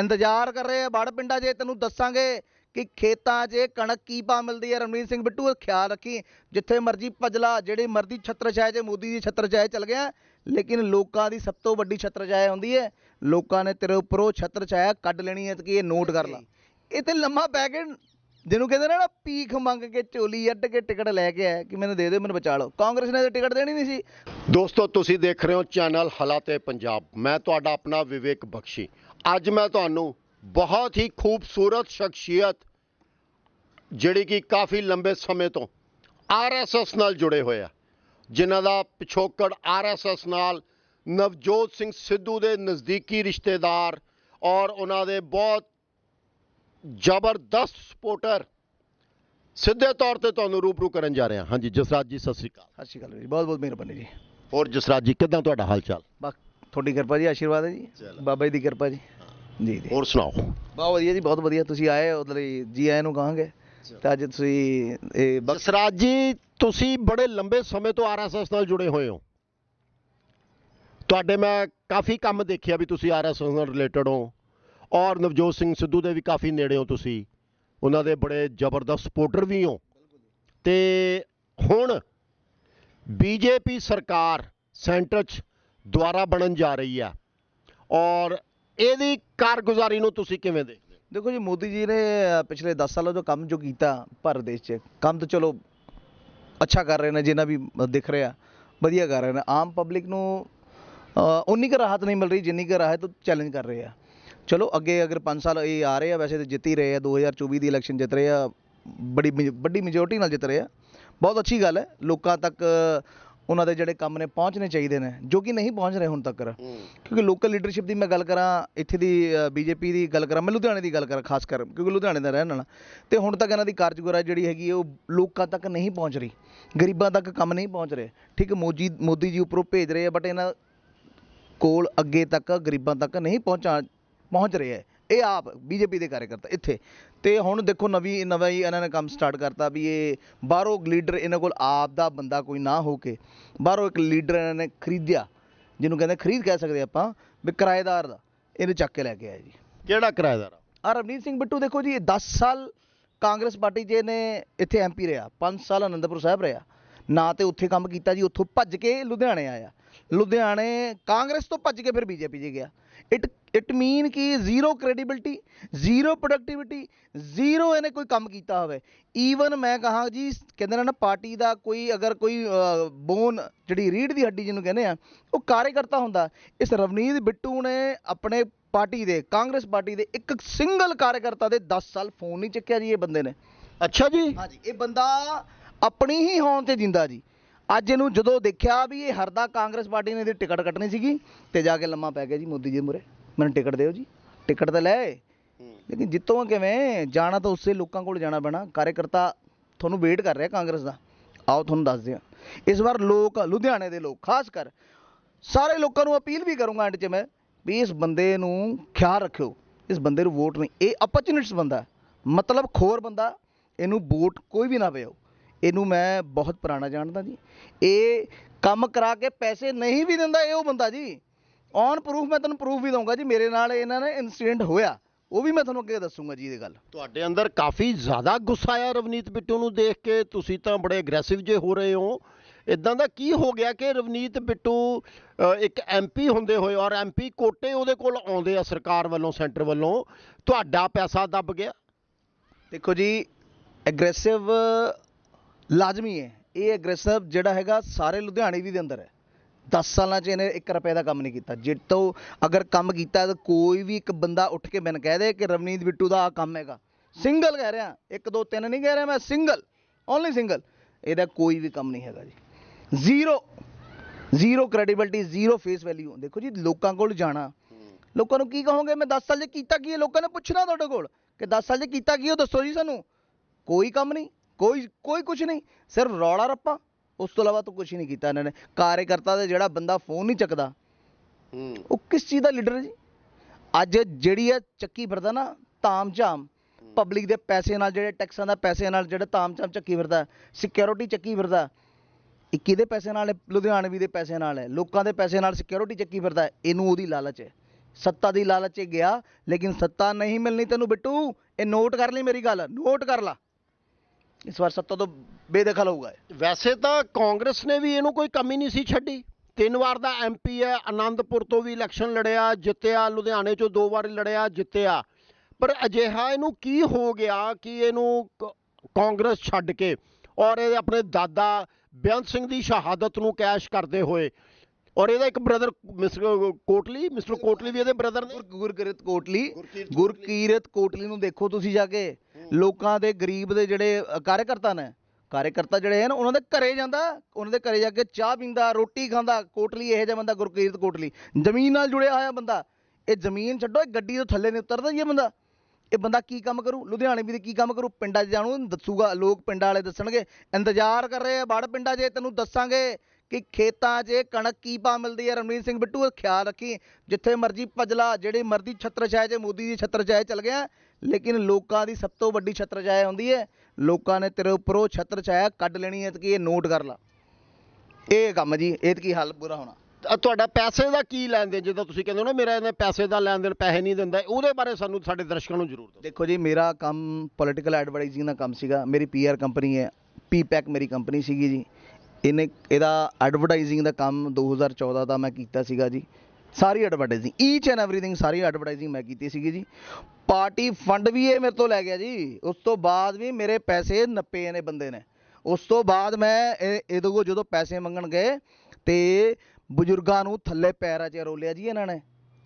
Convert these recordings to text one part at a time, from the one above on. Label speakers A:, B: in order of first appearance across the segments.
A: ਇੰਤਜ਼ਾਰ ਕਰ ਰਹੇ ਆ ਬੜ ਪਿੰਡਾਂ 'ਚ। ਤੈਨੂੰ ਦੱਸਾਂਗੇ ਕਿ ਖੇਤਾਂ 'ਚ ਕਣਕ ਕੀ ਪਾ ਮਿਲਦੀ ਹੈ ਰਮਨੀਤ ਸਿੰਘ ਬਿੱਟੂ ਖਿਆਲ ਰੱਖੀ। ਜਿੱਥੇ ਮਰਜ਼ੀ ਭਜਲਾ ਜਿਹੜੇ ਮਰਜ਼ੀ ਛਤਰਛਾਇਆ 'ਚ ਮੋਦੀ ਦੀ ਛਤਰਛਾਇਆ 'ਚ ਚਲ ਗਿਆ ਲੇਕਿਨ ਲੋਕਾਂ ਦੀ ਸਭ ਤੋਂ ਵੱਡੀ ਛਤਰਛਾਇਆ ਹੁੰਦੀ ਹੈ ਲੋਕਾਂ ਨੇ ਤੇਰੇ ਉੱਪਰੋਂ ਛਤਰਛਾਇਆ ਕੱਢ ਲੈਣੀ ਹੈ ਤੇ ਕਿ ਇਹ ਨੋਟ ਕਰ ਲਾ। ਇਹ ਤੇ ਲੰਮਾ ਪੈ ਕੇ ਜਿਹਨੂੰ ਕਹਿੰਦੇ ਨੇ ਨਾ ਪੀਖ ਮੰਗ ਕੇ ਝੋਲੀ ਅੱਡ ਕੇ ਟਿਕਟ ਲੈ ਕੇ ਆਇਆ ਕਿ ਮੈਨੂੰ ਦੇ ਦਿਓ ਮੈਨੂੰ ਬਚਾ ਲਓ। ਕਾਂਗਰਸ ਨੇ ਤਾਂ ਟਿਕਟ ਦੇਣੀ ਨਹੀਂ ਸੀ।
B: ਦੋਸਤੋ ਤੁਸੀਂ ਦੇਖ ਰਹੇ ਹੋ ਚੈਨਲ ਹਾਲਾਤੇ ਪੰਜਾਬ। ਮੈਂ ਤੁਹਾਡਾ ਆਪਣਾ ਵਿਵੇਕ ਬਖਸ਼ੀ। ਅੱਜ ਮੈਂ ਤੁਹਾਨੂੰ ਬਹੁਤ ਹੀ ਖੂਬਸੂਰਤ ਸ਼ਖਸੀਅਤ ਜਿਹੜੀ ਕਿ ਕਾਫੀ ਲੰਬੇ ਸਮੇਂ ਤੋਂ ਆਰਐਸਐਸ ਨਾਲ ਜੁੜੇ ਹੋਏ ਆ ਜਿਨ੍ਹਾਂ ਦਾ ਪਿਛੋਕੜ ਆਰਐਸਐਸ ਨਾਲ ਨਵਜੋਤ ਸਿੰਘ ਸਿੱਧੂ ਦੇ ਨਜ਼ਦੀਕੀ ਰਿਸ਼ਤੇਦਾਰ ਔਰ ਉਹਨਾਂ ਦੇ ਬਹੁਤ ਜ਼ਬਰਦਸਤ ਸਪੋਰਟਰ ਸਿੱਧੇ ਤੌਰ ਤੇ ਤੁਹਾਨੂੰ ਰੂਬਰੂ ਕਰਨ ਜਾ ਰਹੇ ਹਾਂ ਹਾਂਜੀ ਜਸਰਾਜ ਜੀ ਸਤਿ ਸ੍ਰੀ ਅਕਾਲ।
A: ਸਤਿ ਸ਼੍ਰੀ ਅਕਾਲ ਜੀ ਬਹੁਤ ਬਹੁਤ ਮਿਹਰਬਾਨੀ ਜੀ।
B: ਹੋਰ ਜਸਰਾਜ ਜੀ ਕਿਦਾਂ ਤੁਹਾਡਾ ਹਾਲ ਚਾਲ?
A: ਬਸ ਤੁਹਾਡੀ ਕਿਰਪਾ ਜੀ ਆਸ਼ੀਰਵਾਦ ਹੈ ਜੀ।
B: ਚਲੋ।
A: ਬਾਬਾ ਜੀ ਦੀ ਕਿਰਪਾ ਜੀ। ਜੀ ਜੀ।
B: ਹੋਰ ਸੁਣਾਓ?
A: ਬਹੁਤ ਵਧੀਆ ਜੀ ਬਹੁਤ ਵਧੀਆ। ਤੁਸੀਂ ਆਏ ਉਧਰ ਜੀ ਆਇਆਂ ਨੂੰ ਕਹਾਂਗੇ। ਤੇ ਅੱਜ ਤੁਸੀਂ ਇਹ ਬਖਸ਼
B: ਜਸਰਾਜ ਜੀ ਤੁਸੀਂ ਬੜੇ ਲੰਬੇ ਸਮੇਂ ਤੋਂ ਆਰਐਸਐਸ ਨਾਲ ਜੁੜੇ ਹੋਏ ਹੋ। ਤੁਹਾਡੇ ਮੈਂ ਕਾਫੀ ਕੰਮ ਦੇਖਿਆ ਵੀ ਤੁਸੀਂ ਆਰਐਸਐਸ ਨਾਲ ਰਿਲੇਟਡ ਹੋ। ਔਰ ਨਵਜੋਤ ਸਿੰਘ ਸਿੱਧੂ ਦੇ ਵੀ ਕਾਫੀ ਨੇੜੇ ਹੋ ਤੁਸੀਂ। ਉਹਨਾਂ ਦੇ ਬੜੇ ਜ਼ਬਰਦਸਤ ਸਪੋਰਟਰ ਵੀ ਹੋ। ਤੇ ਹੁਣ ਬੀਜੇਪੀ ਸਰਕਾਰ ਸੈਂਟਰ 'ਚ ਦੁਆਰਾ ਬਣਨ ਜਾ ਰਹੀ ਹੈ। ਔਰ ਇਹਦੀ ਕਾਰਗੁਜ਼ਾਰੀ ਨੂੰ ਤੁਸੀਂ ਕਿਵੇਂ ਦੇਖਦੇ ਹੋ?
A: ਦੇਖੋ ਜੀ, ਮੋਦੀ ਜੀ ਨੇ ਪਿਛਲੇ 10 ਸਾਲਾਂ ਤੋਂ ਕੰਮ ਜੋ ਕੀਤਾ ਭਾਰਤ ਦੇਸ਼ 'ਚ, ਕੰਮ ਤਾਂ ਚਲੋ ਅੱਛਾ ਕਰ ਰਹੇ ਨੇ, ਜਿੰਨਾ ਵੀ ਦਿਖ ਰਿਹਾ, ਵਧੀਆ ਕਰ ਰਹੇ ਨੇ। ਆਮ ਪਬਲਿਕ ਨੂੰ ਉਨੀ ਕੁ ਰਾਹਤ ਨਹੀਂ ਮਿਲ ਰਹੀ, ਜਿੰਨੀ ਕੁ ਰਾਹਤ ਚੈਲੰਜ ਕਰ ਰਹੇ ਆ। ਚਲੋ, ਅੱਗੇ ਅਗਰ 5 ਸਾਲ ਇਹ ਆ ਰਹੇ ਆ, ਵੈਸੇ ਤਾਂ ਜਿੱਤ ਹੀ ਰਹੇ ਆ 2024 ਦੀ ਇਲੈਕਸ਼ਨ ਜਿੱਤ ਰਹੇ ਆ, ਬੜੀ ਮੇਜ- ਵੱਡੀ ਮੈਜੋਰਟੀ ਨਾਲ ਜਿੱਤ ਰਹੇ ਆ। ਬਹੁਤ ਅੱਛੀ ਗੱਲ ਹੈ, ਲੋਕਾਂ ਤੱਕ ਉਹਨਾਂ ਦੇ ਜਿਹੜੇ ਕੰਮ ਨੇ ਪਹੁੰਚਣੇ ਚਾਹੀਦੇ ਨੇ ਜੋ ਕਿ ਨਹੀਂ ਪਹੁੰਚ ਰਹੇ ਹੁਣ ਤੱਕ। ਕਿਉਂਕਿ ਲੋਕਲ ਲੀਡਰਸ਼ਿਪ ਦੀ ਮੈਂ ਗੱਲ ਕਰਾਂ ਇੱਥੇ ਦੀ ਬੀਜੇਪੀ ਦੀ ਗੱਲ ਕਰਾਂ ਮੈਂ ਲੁਧਿਆਣੇ ਦੀ ਗੱਲ ਕਰਾਂ ਖਾਸ ਕਰ ਕਿਉਂਕਿ ਲੁਧਿਆਣੇ ਦਾ ਰਹਿਣ ਵਾਲਾ। ਤੇ ਹੁਣ ਤੱਕ ਇਹਨਾਂ ਦੀ ਕਾਰਜਗੁਜ਼ਾਰੀ ਜਿਹੜੀ ਹੈਗੀ ਉਹ ਲੋਕਾਂ ਤੱਕ ਨਹੀਂ ਪਹੁੰਚ ਰਹੀ। ਗਰੀਬਾਂ ਤੱਕ ਕੰਮ ਨਹੀਂ ਪਹੁੰਚ ਰਹੇ। ਠੀਕ ਮੋਦੀ ਮੋਦੀ ਜੀ ਉੱਪਰੋਂ ਭੇਜ ਰਹੇ ਆ ਬਟ ਇਹਨਾਂ ਕੋਲ ਅੱਗੇ ਤੱਕ ਗਰੀਬਾਂ ਤੱਕ ਨਹੀਂ ਪਹੁੰਚਾ ਪਹੁੰਚ ਰਹੇ ਹੈ ਇਹ ਆਪ ਬੀਜੇਪੀ ਦੇ ਕਾਰਜਕਰਤਾ ਇੱਥੇ। ਤੇ ਹੁਣ ਦੇਖੋ ਨਵੀਂ ਨਵਾਂ ਹੀ ਇਹਨਾਂ ਨੇ ਕੰਮ ਸਟਾਰਟ ਕਰਤਾ ਵੀ ਇਹ ਬਾਹਰੋਂ ਲੀਡਰ ਇਹਨਾਂ ਕੋਲ ਆਪ ਦਾ ਬੰਦਾ ਕੋਈ ਨਾ ਹੋ ਕੇ ਬਾਹਰੋਂ ਇੱਕ ਲੀਡਰ ਇਹਨਾਂ ਨੇ ਖਰੀਦਿਆ ਜਿਹਨੂੰ ਕਹਿੰਦੇ ਖਰੀਦ ਕਹਿ ਸਕਦੇ ਆਪਾਂ ਵੀ ਕਿਰਾਏਦਾਰ ਦਾ ਇਹਨੂੰ ਚੱਕ ਕੇ ਲੈ ਕੇ ਆਇਆ ਜੀ।
B: ਕਿਹੜਾ ਕਿਰਾਏਦਾਰ ਆ?
A: ਰਵਨੀਤ ਸਿੰਘ ਬਿੱਟੂ ਦੇਖੋ ਜੀ ਇਹ 10 ਸਾਲ ਕਾਂਗਰਸ ਪਾਰਟੀ 'ਚ ਇਹਨੇ ਇੱਥੇ ਐਮਪੀ ਰਿਹਾ 5 ਸਾਲ ਅਨੰਦਪੁਰ ਸਾਹਿਬ ਰਿਹਾ। ਨਾ ਤੇ ਉੱਥੇ ਕੰਮ ਕੀਤਾ ਜੀ ਉੱਥੋਂ ਭੱਜ ਕੇ ਲੁਧਿਆਣੇ ਆਇਆ। ਲੁਧਿਆਣੇ ਕਾਂਗਰਸ ਤੋਂ ਭੱਜ ਕੇ ਫਿਰ ਬੀਜੇਪੀ 'ਚ ਗਿਆ। ਇਟ ਇਟ ਮੀਨ ਕਿ zero credibility zero productivity zero ਇਹਨੇ ਕੋਈ ਕੰਮ ਕੀਤਾ ਹੋਵੇ ਈਵਨ ਮੈਂ ਕਹਾਂ ਜੀ ਕਹਿੰਦੇ ਨੇ ਨਾ ਪਾਰਟੀ ਦਾ ਕੋਈ ਅਗਰ ਕੋਈ ਬੋਨ ਜਿਹੜੀ ਰੀੜ ਦੀ ਹੱਡੀ ਜਿਹਨੂੰ ਕਹਿੰਦੇ ਆ ਉਹ ਕਾਰਜਕਰਤਾ ਹੁੰਦਾ ਇਸ ਰਵਨੀਤ ਬਿੱਟੂ ਨੇ ਆਪਣੇ ਪਾਰਟੀ ਦੇ ਕਾਂਗਰਸ ਪਾਰਟੀ ਦੇ ਇੱਕ ਸਿੰਗਲ ਕਾਰਜਕਰਤਾ ਦੇ 10 ਸਾਲ ਫੋਨ ਨਹੀਂ ਚੱਕਿਆ ਜੀ ਇਹ ਬੰਦੇ ਨੇ
B: ਅੱਛਾ ਜੀ
A: ਹਾਂਜੀ ਇਹ ਬੰਦਾ ਆਪਣੀ ਹੀ ਹੋਣ ਤੇ ਜਿੰਦਾ ਜੀ ਅੱਜ ਇਹਨੂੰ ਜਦੋਂ ਦੇਖਿਆ ਵੀ ਇਹ ਹਰਦਾ ਕਾਂਗਰਸ ਪਾਰਟੀ ਨੇ ਇਹਦੀ ਟਿਕਟ ਕੱਟਣੀ ਸੀਗੀ ਤੇ ਜਾ ਕੇ ਲੰਮਾ ਪੈ ਗਿਆ ਜੀ ਮੋਦੀ ਜੀ ਮੁਰੇ ਮੈਨੂੰ ਟਿਕਟ ਦਿਓ ਜੀ। ਟਿਕਟ ਤਾਂ ਲੈ ਲੇਕਿਨ ਜਿੱਤੋਂ ਕਿਵੇਂ? ਜਾਣਾ ਤਾਂ ਉਸੇ ਲੋਕਾਂ ਕੋਲ ਜਾਣਾ ਪੈਣਾ। ਕਾਰਜਕਰਤਾ ਤੁਹਾਨੂੰ ਵੇਟ ਕਰ ਰਿਹਾ ਕਾਂਗਰਸ ਦਾ। ਆਓ ਤੁਹਾਨੂੰ ਦੱਸ ਦਿਆਂ ਇਸ ਵਾਰ ਲੋਕ ਲੁਧਿਆਣੇ ਦੇ ਲੋਕ ਖਾਸ ਕਰ ਸਾਰੇ ਲੋਕਾਂ ਨੂੰ ਅਪੀਲ ਵੀ ਕਰੂੰਗਾ ਐਂਡ 'ਚ ਮੈਂ ਵੀ ਇਸ ਬੰਦੇ ਨੂੰ ਖਿਆਲ ਰੱਖਿਓ। ਇਸ ਬੰਦੇ ਨੂੰ ਵੋਟ ਨਹੀਂ। ਇਹ ਅਪਰਚੂਨਿਟਸ ਬੰਦਾ ਹੈ। ਮਤਲਬ ਖੋਰ ਬੰਦਾ। ਇਹਨੂੰ ਵੋਟ ਕੋਈ ਵੀ ਨਾ ਪਿਓ ਇਹਨੂੰ ਮੈਂ ਬਹੁਤ ਪੁਰਾਣਾ ਜਾਣਦਾ ਜੀ। ਇਹ ਕੰਮ ਕਰਾ ਕੇ ਪੈਸੇ ਨਹੀਂ ਵੀ ਦਿੰਦਾ ਇਹ ਉਹ ਬੰਦਾ ਜੀ। ਔਨ ਪ੍ਰੂਫ ਮੈਂ ਤੁਹਾਨੂੰ ਪ੍ਰੂਫ ਵੀ ਦਊਂਗਾ ਜੀ ਮੇਰੇ ਨਾਲ ਇਹਨਾਂ ਨੇ ਇਨਸੀਡੈਂਟ ਹੋਇਆ। ਉਹ ਵੀ ਮੈਂ ਤੁਹਾਨੂੰ ਅੱਗੇ ਦੱਸੂਗਾ ਜੀ ਇਹਦੀ ਗੱਲ।
B: ਤੁਹਾਡੇ ਅੰਦਰ ਕਾਫੀ ਜ਼ਿਆਦਾ ਗੁੱਸਾ ਆਇਆ ਰਵਨੀਤ ਬਿੱਟੂ ਨੂੰ ਦੇਖ ਕੇ ਤੁਸੀਂ ਤਾਂ ਬੜੇ ਐਗਰੈਸਿਵ ਜੇ ਹੋ ਰਹੇ ਹੋ। ਇਦਾਂ ਦਾ ਕੀ ਹੋ ਗਿਆ ਕਿ ਰਵਨੀਤ ਬਿੱਟੂ ਇੱਕ ਐਮਪੀ ਹੁੰਦੇ ਹੋਏ ਔਰ ਐਮਪੀ ਕੋਟੇ ਉਹਦੇ ਕੋਲ ਆਉਂਦੇ ਆ ਸਰਕਾਰ ਵੱਲੋਂ ਸੈਂਟਰ ਵੱਲੋਂ ਤੁਹਾਡਾ ਪੈਸਾ ਦੱਬ ਗਿਆ?
A: ਦੇਖੋ ਜੀ ਐਗਰੈਸਿਵ ਲਾਜ਼ਮੀ ਹੈ। ਇਹ ਐਗਰੈਸਿਵ ਜਿਹੜਾ ਹੈਗਾ ਸਾਰੇ ਲੁਧਿਆਣੇ ਵੀ ਦੇ ਅੰਦਰ ਹੈ। 10 ਸਾਲਾਂ 'ਚ ਇਹਨੇ 1 ਰੁਪਏ ਦਾ ਕੰਮ ਨਹੀਂ ਕੀਤਾ। ਜਿੱਤੋਂ ਅਗਰ ਕੰਮ ਕੀਤਾ ਤਾਂ ਕੋਈ ਵੀ ਇੱਕ ਬੰਦਾ ਉੱਠ ਕੇ ਮੈਨੂੰ ਕਹਿ ਦੇ ਕਿ ਰਵਨੀਤ ਬਿੱਟੂ ਦਾ ਆ ਕੰਮ ਹੈਗਾ। ਸਿੰਗਲ ਕਹਿ ਰਿਹਾ। 1 2 3 ਨਹੀਂ ਕਹਿ ਰਿਹਾ ਮੈਂ। ਸਿੰਗਲ। Only single. ਇਹਦਾ ਕੋਈ ਵੀ ਕੰਮ ਨਹੀਂ ਹੈਗਾ ਜੀ। Zero zero credibility zero face value ਦੇਖੋ ਜੀ, ਲੋਕਾਂ ਕੋਲ ਜਾਣਾ। ਲੋਕਾਂ ਨੂੰ ਕੀ ਕਹੋਗੇ? ਮੈਂ 10 ਸਾਲ 'ਚ ਕੀਤਾ ਕੀ ਹੈ? ਲੋਕਾਂ ਨੇ ਪੁੱਛਣਾ ਤੁਹਾਡੇ ਕੋਲ ਕਿ 10 ਸਾਲ 'ਚ ਕੀਤਾ ਕੀ ਉਹ ਦੱਸੋ ਜੀ ਸਾਨੂੰ। ਕੋਈ ਕੰਮ ਨਹੀਂ। ਕੋਈ ਕੋਈ ਕੁਝ ਨਹੀਂ। ਸਿਰਫ ਰੌਲਾ ਰੱਪਾ। ਉਸ ਤੋਂ ਇਲਾਵਾ ਤਾਂ ਕੁਝ ਨਹੀਂ ਕੀਤਾ ਇਹਨਾਂ ਨੇ। ਕਾਰਜਕਰਤਾ ਦਾ ਜਿਹੜਾ ਬੰਦਾ ਫੋਨ ਨਹੀਂ ਚੱਕਦਾ ਉਹ ਕਿਸ ਚੀਜ਼ ਦਾ ਲੀਡਰ ਜੀ? ਅੱਜ ਜਿਹੜੀ ਹੈ ਚੱਕੀ ਫਿਰਦਾ ਨਾ ਤਾਮ ਝਾਮ ਪਬਲਿਕ ਦੇ ਪੈਸੇ ਨਾਲ ਜਿਹੜੇ ਟੈਕਸਾਂ ਦਾ ਪੈਸੇ ਨਾਲ ਜਿਹੜਾ ਤਾਮ ਝਾਮ ਚੱਕੀ ਫਿਰਦਾ ਸਿਕਿਉਰਿਟੀ ਚੱਕੀ ਫਿਰਦਾ ਇਹ ਕਿਹਦੇ ਪੈਸੇ ਨਾਲ ਹੈ? ਲੁਧਿਆਣਵੀ ਦੇ ਪੈਸੇ ਨਾਲ ਹੈ ਲੋਕਾਂ ਦੇ ਪੈਸੇ ਨਾਲ ਸਿਕਿਉਰਿਟੀ ਚੱਕੀ ਫਿਰਦਾ। ਇਹਨੂੰ ਉਹਦੀ ਲਾਲਚ ਹੈ। ਸੱਤਾ ਦੀ ਲਾਲਚ 'ਚ ਗਿਆ ਲੇਕਿਨ ਸੱਤਾ ਨਹੀਂ ਮਿਲਣੀ ਤੈਨੂੰ ਬਿੱਟੂ ਇਹ ਨੋਟ ਕਰ ਲਈ ਮੇਰੀ ਗੱਲ ਨੋਟ ਕਰ ਲਾ। ਇਸ ਵਾਰ ਸੱਤਾ ਤੋਂ ਬੇਦਖਲ ਹੋਊਗਾ
B: ਵੈਸੇ ਤਾਂ ਕਾਂਗਰਸ ਨੇ ਵੀ ਇਹਨੂੰ ਕੋਈ ਕਮੀ ਨਹੀਂ ਸੀ ਛੱਡੀ। ਤਿੰਨ ਵਾਰ ਦਾ ਐਮਪੀ ਹੈ ਆਨੰਦਪੁਰ ਤੋਂ ਵੀ ਇਲੈਕਸ਼ਨ ਲੜਿਆ, ਜਿੱਤਿਆ, ਲੁਧਿਆਣੇ ਚੋਂ ਦੋ ਵਾਰ ਲੜਿਆ, ਜਿੱਤਿਆ। ਪਰ ਅਜਿਹਾ ਇਹਨੂੰ ਕੀ ਹੋ ਗਿਆ ਕਿ ਇਹਨੂੰ ਕਾਂਗਰਸ ਛੱਡ ਕੇ ਔਰ ਇਹ ਆਪਣੇ ਦਾਦਾ ਬੇਅੰਤ ਸਿੰਘ ਦੀ ਸ਼ਹਾਦਤ ਨੂੰ ਕੈਸ਼ ਕਰਦੇ ਹੋਏ ਔਰ ਇਹਦਾ ਇੱਕ brother mister Kotli mister Kotli ਵੀ ਇਹਦੇ ਬ੍ਰਦਰ ਨੇ।
A: ਗੁਰ- ਗੁਰਕਿਰਤ ਕੋਟਲੀ
B: ਗੁਰਕੀਰਤ
A: ਕੋਟਲੀ ਨੂੰ ਦੇਖੋ ਤੁਸੀਂ ਜਾ ਕੇ। ਲੋਕਾਂ ਦੇ ਗਰੀਬ ਦੇ ਜਿਹੜੇ ਕਾਰਜਕਰਤਾ ਨੇ ਕਾਰਜਕਰਤਾ ਜਿਹੜੇ ਹਨ ਉਹਨਾਂ ਦੇ ਘਰੇ ਜਾਂਦਾ ਉਹਨਾਂ ਦੇ ਘਰੇ ਜਾ ਕੇ ਚਾਹ ਪੀਂਦਾ ਰੋਟੀ ਖਾਂਦਾ ਕੋਟਲੀ ਇਹੋ ਜਿਹਾ ਬੰਦਾ ਗੁਰਕੀਰਤ ਕੋਟਲੀ। ਜ਼ਮੀਨ ਨਾਲ ਜੁੜਿਆ ਹੋਇਆ ਬੰਦਾ ਇਹ ਜ਼ਮੀਨ ਛੱਡੋ ਇਹ ਗੱਡੀ ਤੋਂ ਥੱਲੇ ਨਹੀਂ ਉਤਰਦਾ ਜੀ ਇਹ ਬੰਦਾ। ਇਹ ਬੰਦਾ ਕੀ ਕੰਮ ਕਰੂ? ਲੁਧਿਆਣੇ ਵੀ ਤੇ ਕੀ ਕੰਮ ਕਰੂ? ਪਿੰਡਾਂ 'ਚ ਜਾਣੂ ਦੱਸੂਗਾ ਲੋਕ ਪਿੰਡਾਂ ਵਾਲੇ ਦੱਸਣਗੇ ਇੰਤਜ਼ਾਰ ਕਰ ਰਹੇ ਆ ਬੜ ਪਿੰਡਾਂ 'ਚ ਤੈਨੂੰ ਦੱਸਾਂਗੇ। ਕਿ ਖੇਤਾਂ 'ਚ ਕਣਕ ਕੀ ਪਾ ਮਿਲਦੀ ਹੈ? ਰਮਨੀਤ ਸਿੰਘ ਬਿੱਟੂ ਖਿਆਲ ਰੱਖੀ ਜਿੱਥੇ ਮਰਜ਼ੀ ਭਜਲਾ ਜਿਹੜੇ ਮਰਜ਼ੀ ਛਤਰਛਾਇਆ 'ਚ ਮੋਦੀ ਦੀ ਛਤਰਛਾਇਆ ਚੱਲ ਗਿਆ ਲੇਕਿਨ ਲੋਕਾਂ ਦੀ ਸਭ ਤੋਂ ਵੱਡੀ ਛਤਰਛਾਇਆ ਹੁੰਦੀ ਹੈ। ਲੋਕਾਂ ਨੇ ਤੇਰੇ ਉੱਪਰੋਂ ਛਤਰਛਾਇਆ ਕੱਢ ਲੈਣੀ ਹੈ ਤੇ ਕੀ ਇਹ ਨੋਟ ਕਰ ਲਾ। ਇਹ ਕੰਮ ਜੀ ਇਹ ਤੇ ਕੀ ਹੱਲ ਪੂਰਾ ਹੋਣਾ।
B: ਤੁਹਾਡਾ ਪੈਸੇ ਦਾ ਕੀ ਲੈਣ ਦੇਣ ਜਿੱਦਾਂ ਤੁਸੀਂ ਕਹਿੰਦੇ ਹੋ ਨਾ ਮੇਰਾ ਇਹਨੇ ਪੈਸੇ ਦਾ ਲੈਣ ਦੇਣ ਪੈਸੇ ਨਹੀਂ ਦਿੰਦਾ ਉਹਦੇ ਬਾਰੇ ਸਾਨੂੰ ਸਾਡੇ ਦਰਸ਼ਕਾਂ ਨੂੰ ਜ਼ਰੂਰ ਦੱਸੋ।
A: ਦੇਖੋ ਜੀ ਮੇਰਾ ਕੰਮ ਪੋਲੀਟੀਕਲ ਐਡਵਰਟਾਈਜ਼ਿੰਗ ਦਾ ਕੰਮ ਸੀਗਾ ਮੇਰੀ ਪੀਆਰ ਕੰਪਨੀ ਹੈ ਪੀਪੈਕ ਮੇਰੀ ਕੰਪਨੀ ਸੀਗੀ ਜੀ। ਇਹਨੇ ਇਹਦਾ ਐਡਵਰਟਾਈਜ਼ਿੰਗ ਦਾ ਕੰਮ 2014 ਦਾ ਮੈਂ ਕੀਤਾ ਸੀਗਾ ਜੀ। ਸਾਰੀ ਐਡਵਰਟਾਈਜ਼ਿੰਗ ਈਚ ਐਂਡ ਐਵਰੀਥਿੰਗ ਸਾਰੀ ਐਡਵਰਟਾਈਜ਼ਿੰਗ ਮੈਂ ਕੀਤੀ ਸੀਗੀ ਜੀ। ਪਾਰਟੀ ਫੰਡ ਵੀ ਇਹ ਮੇਰੇ ਤੋਂ ਲੈ ਗਿਆ ਜੀ। ਉਸ ਤੋਂ ਬਾਅਦ ਵੀ ਮੇਰੇ ਪੈਸੇ ਨੱਪੇ ਨੇ ਬੰਦੇ ਨੇ। ਉਸ ਤੋਂ ਬਾਅਦ ਮੈਂ ਇਹ- ਇਹਦੇ ਕੋਲ ਜਦੋਂ ਪੈਸੇ ਮੰਗਣ ਗਏ ਤੇ ਬਜ਼ੁਰਗਾਂ ਨੂੰ ਥੱਲੇ ਪੈਰਾਂ 'ਚ ਰੋਲਿਆ ਜੀ ਇਹਨਾਂ ਨੇ।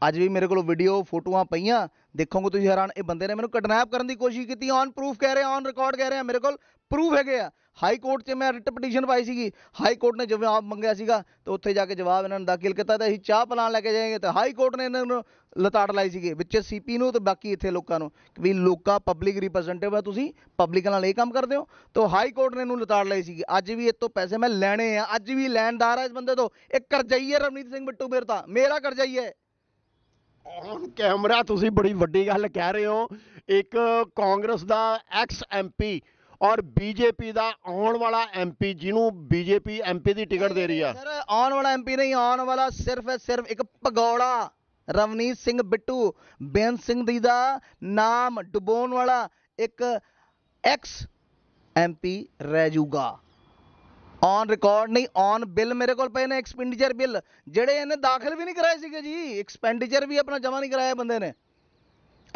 A: ਅੱਜ ਵੀ ਮੇਰੇ ਕੋਲ ਵੀਡੀਓ ਫੋਟੋਆਂ ਪਈਆਂ। ਦੇਖੋਗੇ ਤੁਸੀਂ ਹੈਰਾਨ, ਇਹ ਬੰਦੇ ਨੇ ਮੈਨੂੰ ਕਿਡਨੈਪ ਕਰਨ ਦੀ ਕੋਸ਼ਿਸ਼ ਕੀਤੀ। ਔਨ ਪ੍ਰੂਫ ਕਹਿ ਰਹੇ ਔਨ ਰਿਕਾਰਡ ਕਹਿ ਰਹੇ ਆ ਮੇਰੇ ਕੋਲ ਪ੍ਰੂਫ ਹੈਗੇ ਆ। ਹਾਈ ਕੋਰਟ 'ਚ ਮੈਂ ਰਿਟ ਪਟੀਸ਼ਨ ਪਾਈ ਸੀਗੀ। ਹਾਈ ਕੋਰਟ ਨੇ ਜਵਾਬ ਮੰਗਿਆ ਸੀਗਾ ਤੇ ਉੱਥੇ ਜਾ ਕੇ ਜਵਾਬ ਇਹਨਾਂ ਨੇ ਦਾਖਲ ਕੀਤਾ ਤੇ ਅਸੀਂ ਚਾਹ ਪਲਾਨ ਲੈ ਕੇ ਜਾਏਗੇ ਤੇ ਹਾਈ ਕੋਰਟ ਨੇ ਇਹਨਾਂ ਨੂੰ ਲਤਾੜ ਲਾਈ ਸੀਗੀ, ਵਿੱਚ ਸੀਪੀ ਨੂੰ ਤੇ ਬਾਕੀ ਇੱਥੇ ਲੋਕਾਂ ਨੂੰ ਵੀ ਲੋਕਾਂ ਪਬਲਿਕ ਰਿਪਰੈਜ਼ੈਂਟੇਟਿਵ ਆ ਤੁਸੀਂ ਪਬਲਿਕ ਨਾਲ ਇਹ ਕੰਮ ਕਰਦੇ ਹੋ। ਤਾਂ ਹਾਈ ਕੋਰਟ ਨੇ ਇਹਨੂੰ ਲਤਾੜ ਲਾਈ ਸੀਗੀ। ਅੱਜ ਵੀ ਇਹ ਤੋਂ ਪੈਸੇ ਮੈਂ ਲੈਣੇ ਆ, ਅੱਜ ਵੀ ਲੈਣਦਾਰ ਆ ਇਸ ਬੰਦੇ ਤੋਂ। ਇਹ ਕਰਜ਼ਾਈ ਹੈ ਰਵਨੀਤ ਸਿੰਘ ਬਿੱਟੂ, ਮੇਰੇ ਤਾਂ। ਮੇਰਾ ਕਰਜ਼ਾਈ ਹੈ।
B: ਔਨ ਕੈਮਰਾ ਤੁਸੀਂ ਬੜੀ ਵੱਡੀ ਗੱਲ ਕਹਿ ਰਹੇ ਹੋ। ਇੱਕ ਕਾਂਗਰਸ ਦਾ ਐਕਸ ਐਮਪੀ ਔਰ ਬੀਜੇਪੀ ਦਾ ਆਉਣ ਵਾਲਾ ਐਮਪੀ ਜਿਹਨੂੰ ਬੀਜੇਪੀ ਐਮਪੀ ਦੀ ਟਿਕਟ ਦੇ ਰਹੀ ਆ।
A: ਸਰ ਆਉਣ ਵਾਲਾ ਐਮਪੀ ਨਹੀਂ ਆਉਣ ਵਾਲਾ ਸਿਰਫ ਸਿਰਫ ਇੱਕ ਭਗੌੜਾ ਰਵਨੀਤ ਸਿੰਘ ਬਿੱਟੂ ਬੇਅੰਤ ਸਿੰਘ ਦੀ ਦਾ ਨਾਮ ਡੁਬੋਣ ਵਾਲਾ ਇੱਕ ਐਕਸ ਐਮਪੀ ਰਹਿ ਜਾਊਗਾ। ਔਨ ਰਿਕਾਰਡ ਨਹੀਂ ਔਨ ਬਿੱਲ ਮੇਰੇ ਕੋਲ ਪਏ ਨੇ ਐਕਸਪੈਂਡੀਚਰ ਬਿੱਲ ਜਿਹੜੇ ਇਹਨੇ ਦਾਖਲ ਵੀ ਨਹੀਂ ਕਰਾਏ ਸੀਗੇ ਜੀ ਐਕਸਪੈਂਡੀਚਰ ਵੀ ਆਪਣਾ ਜਮ੍ਹਾਂ ਨਹੀਂ ਕਰਾਇਆ ਬੰਦੇ ਨੇ।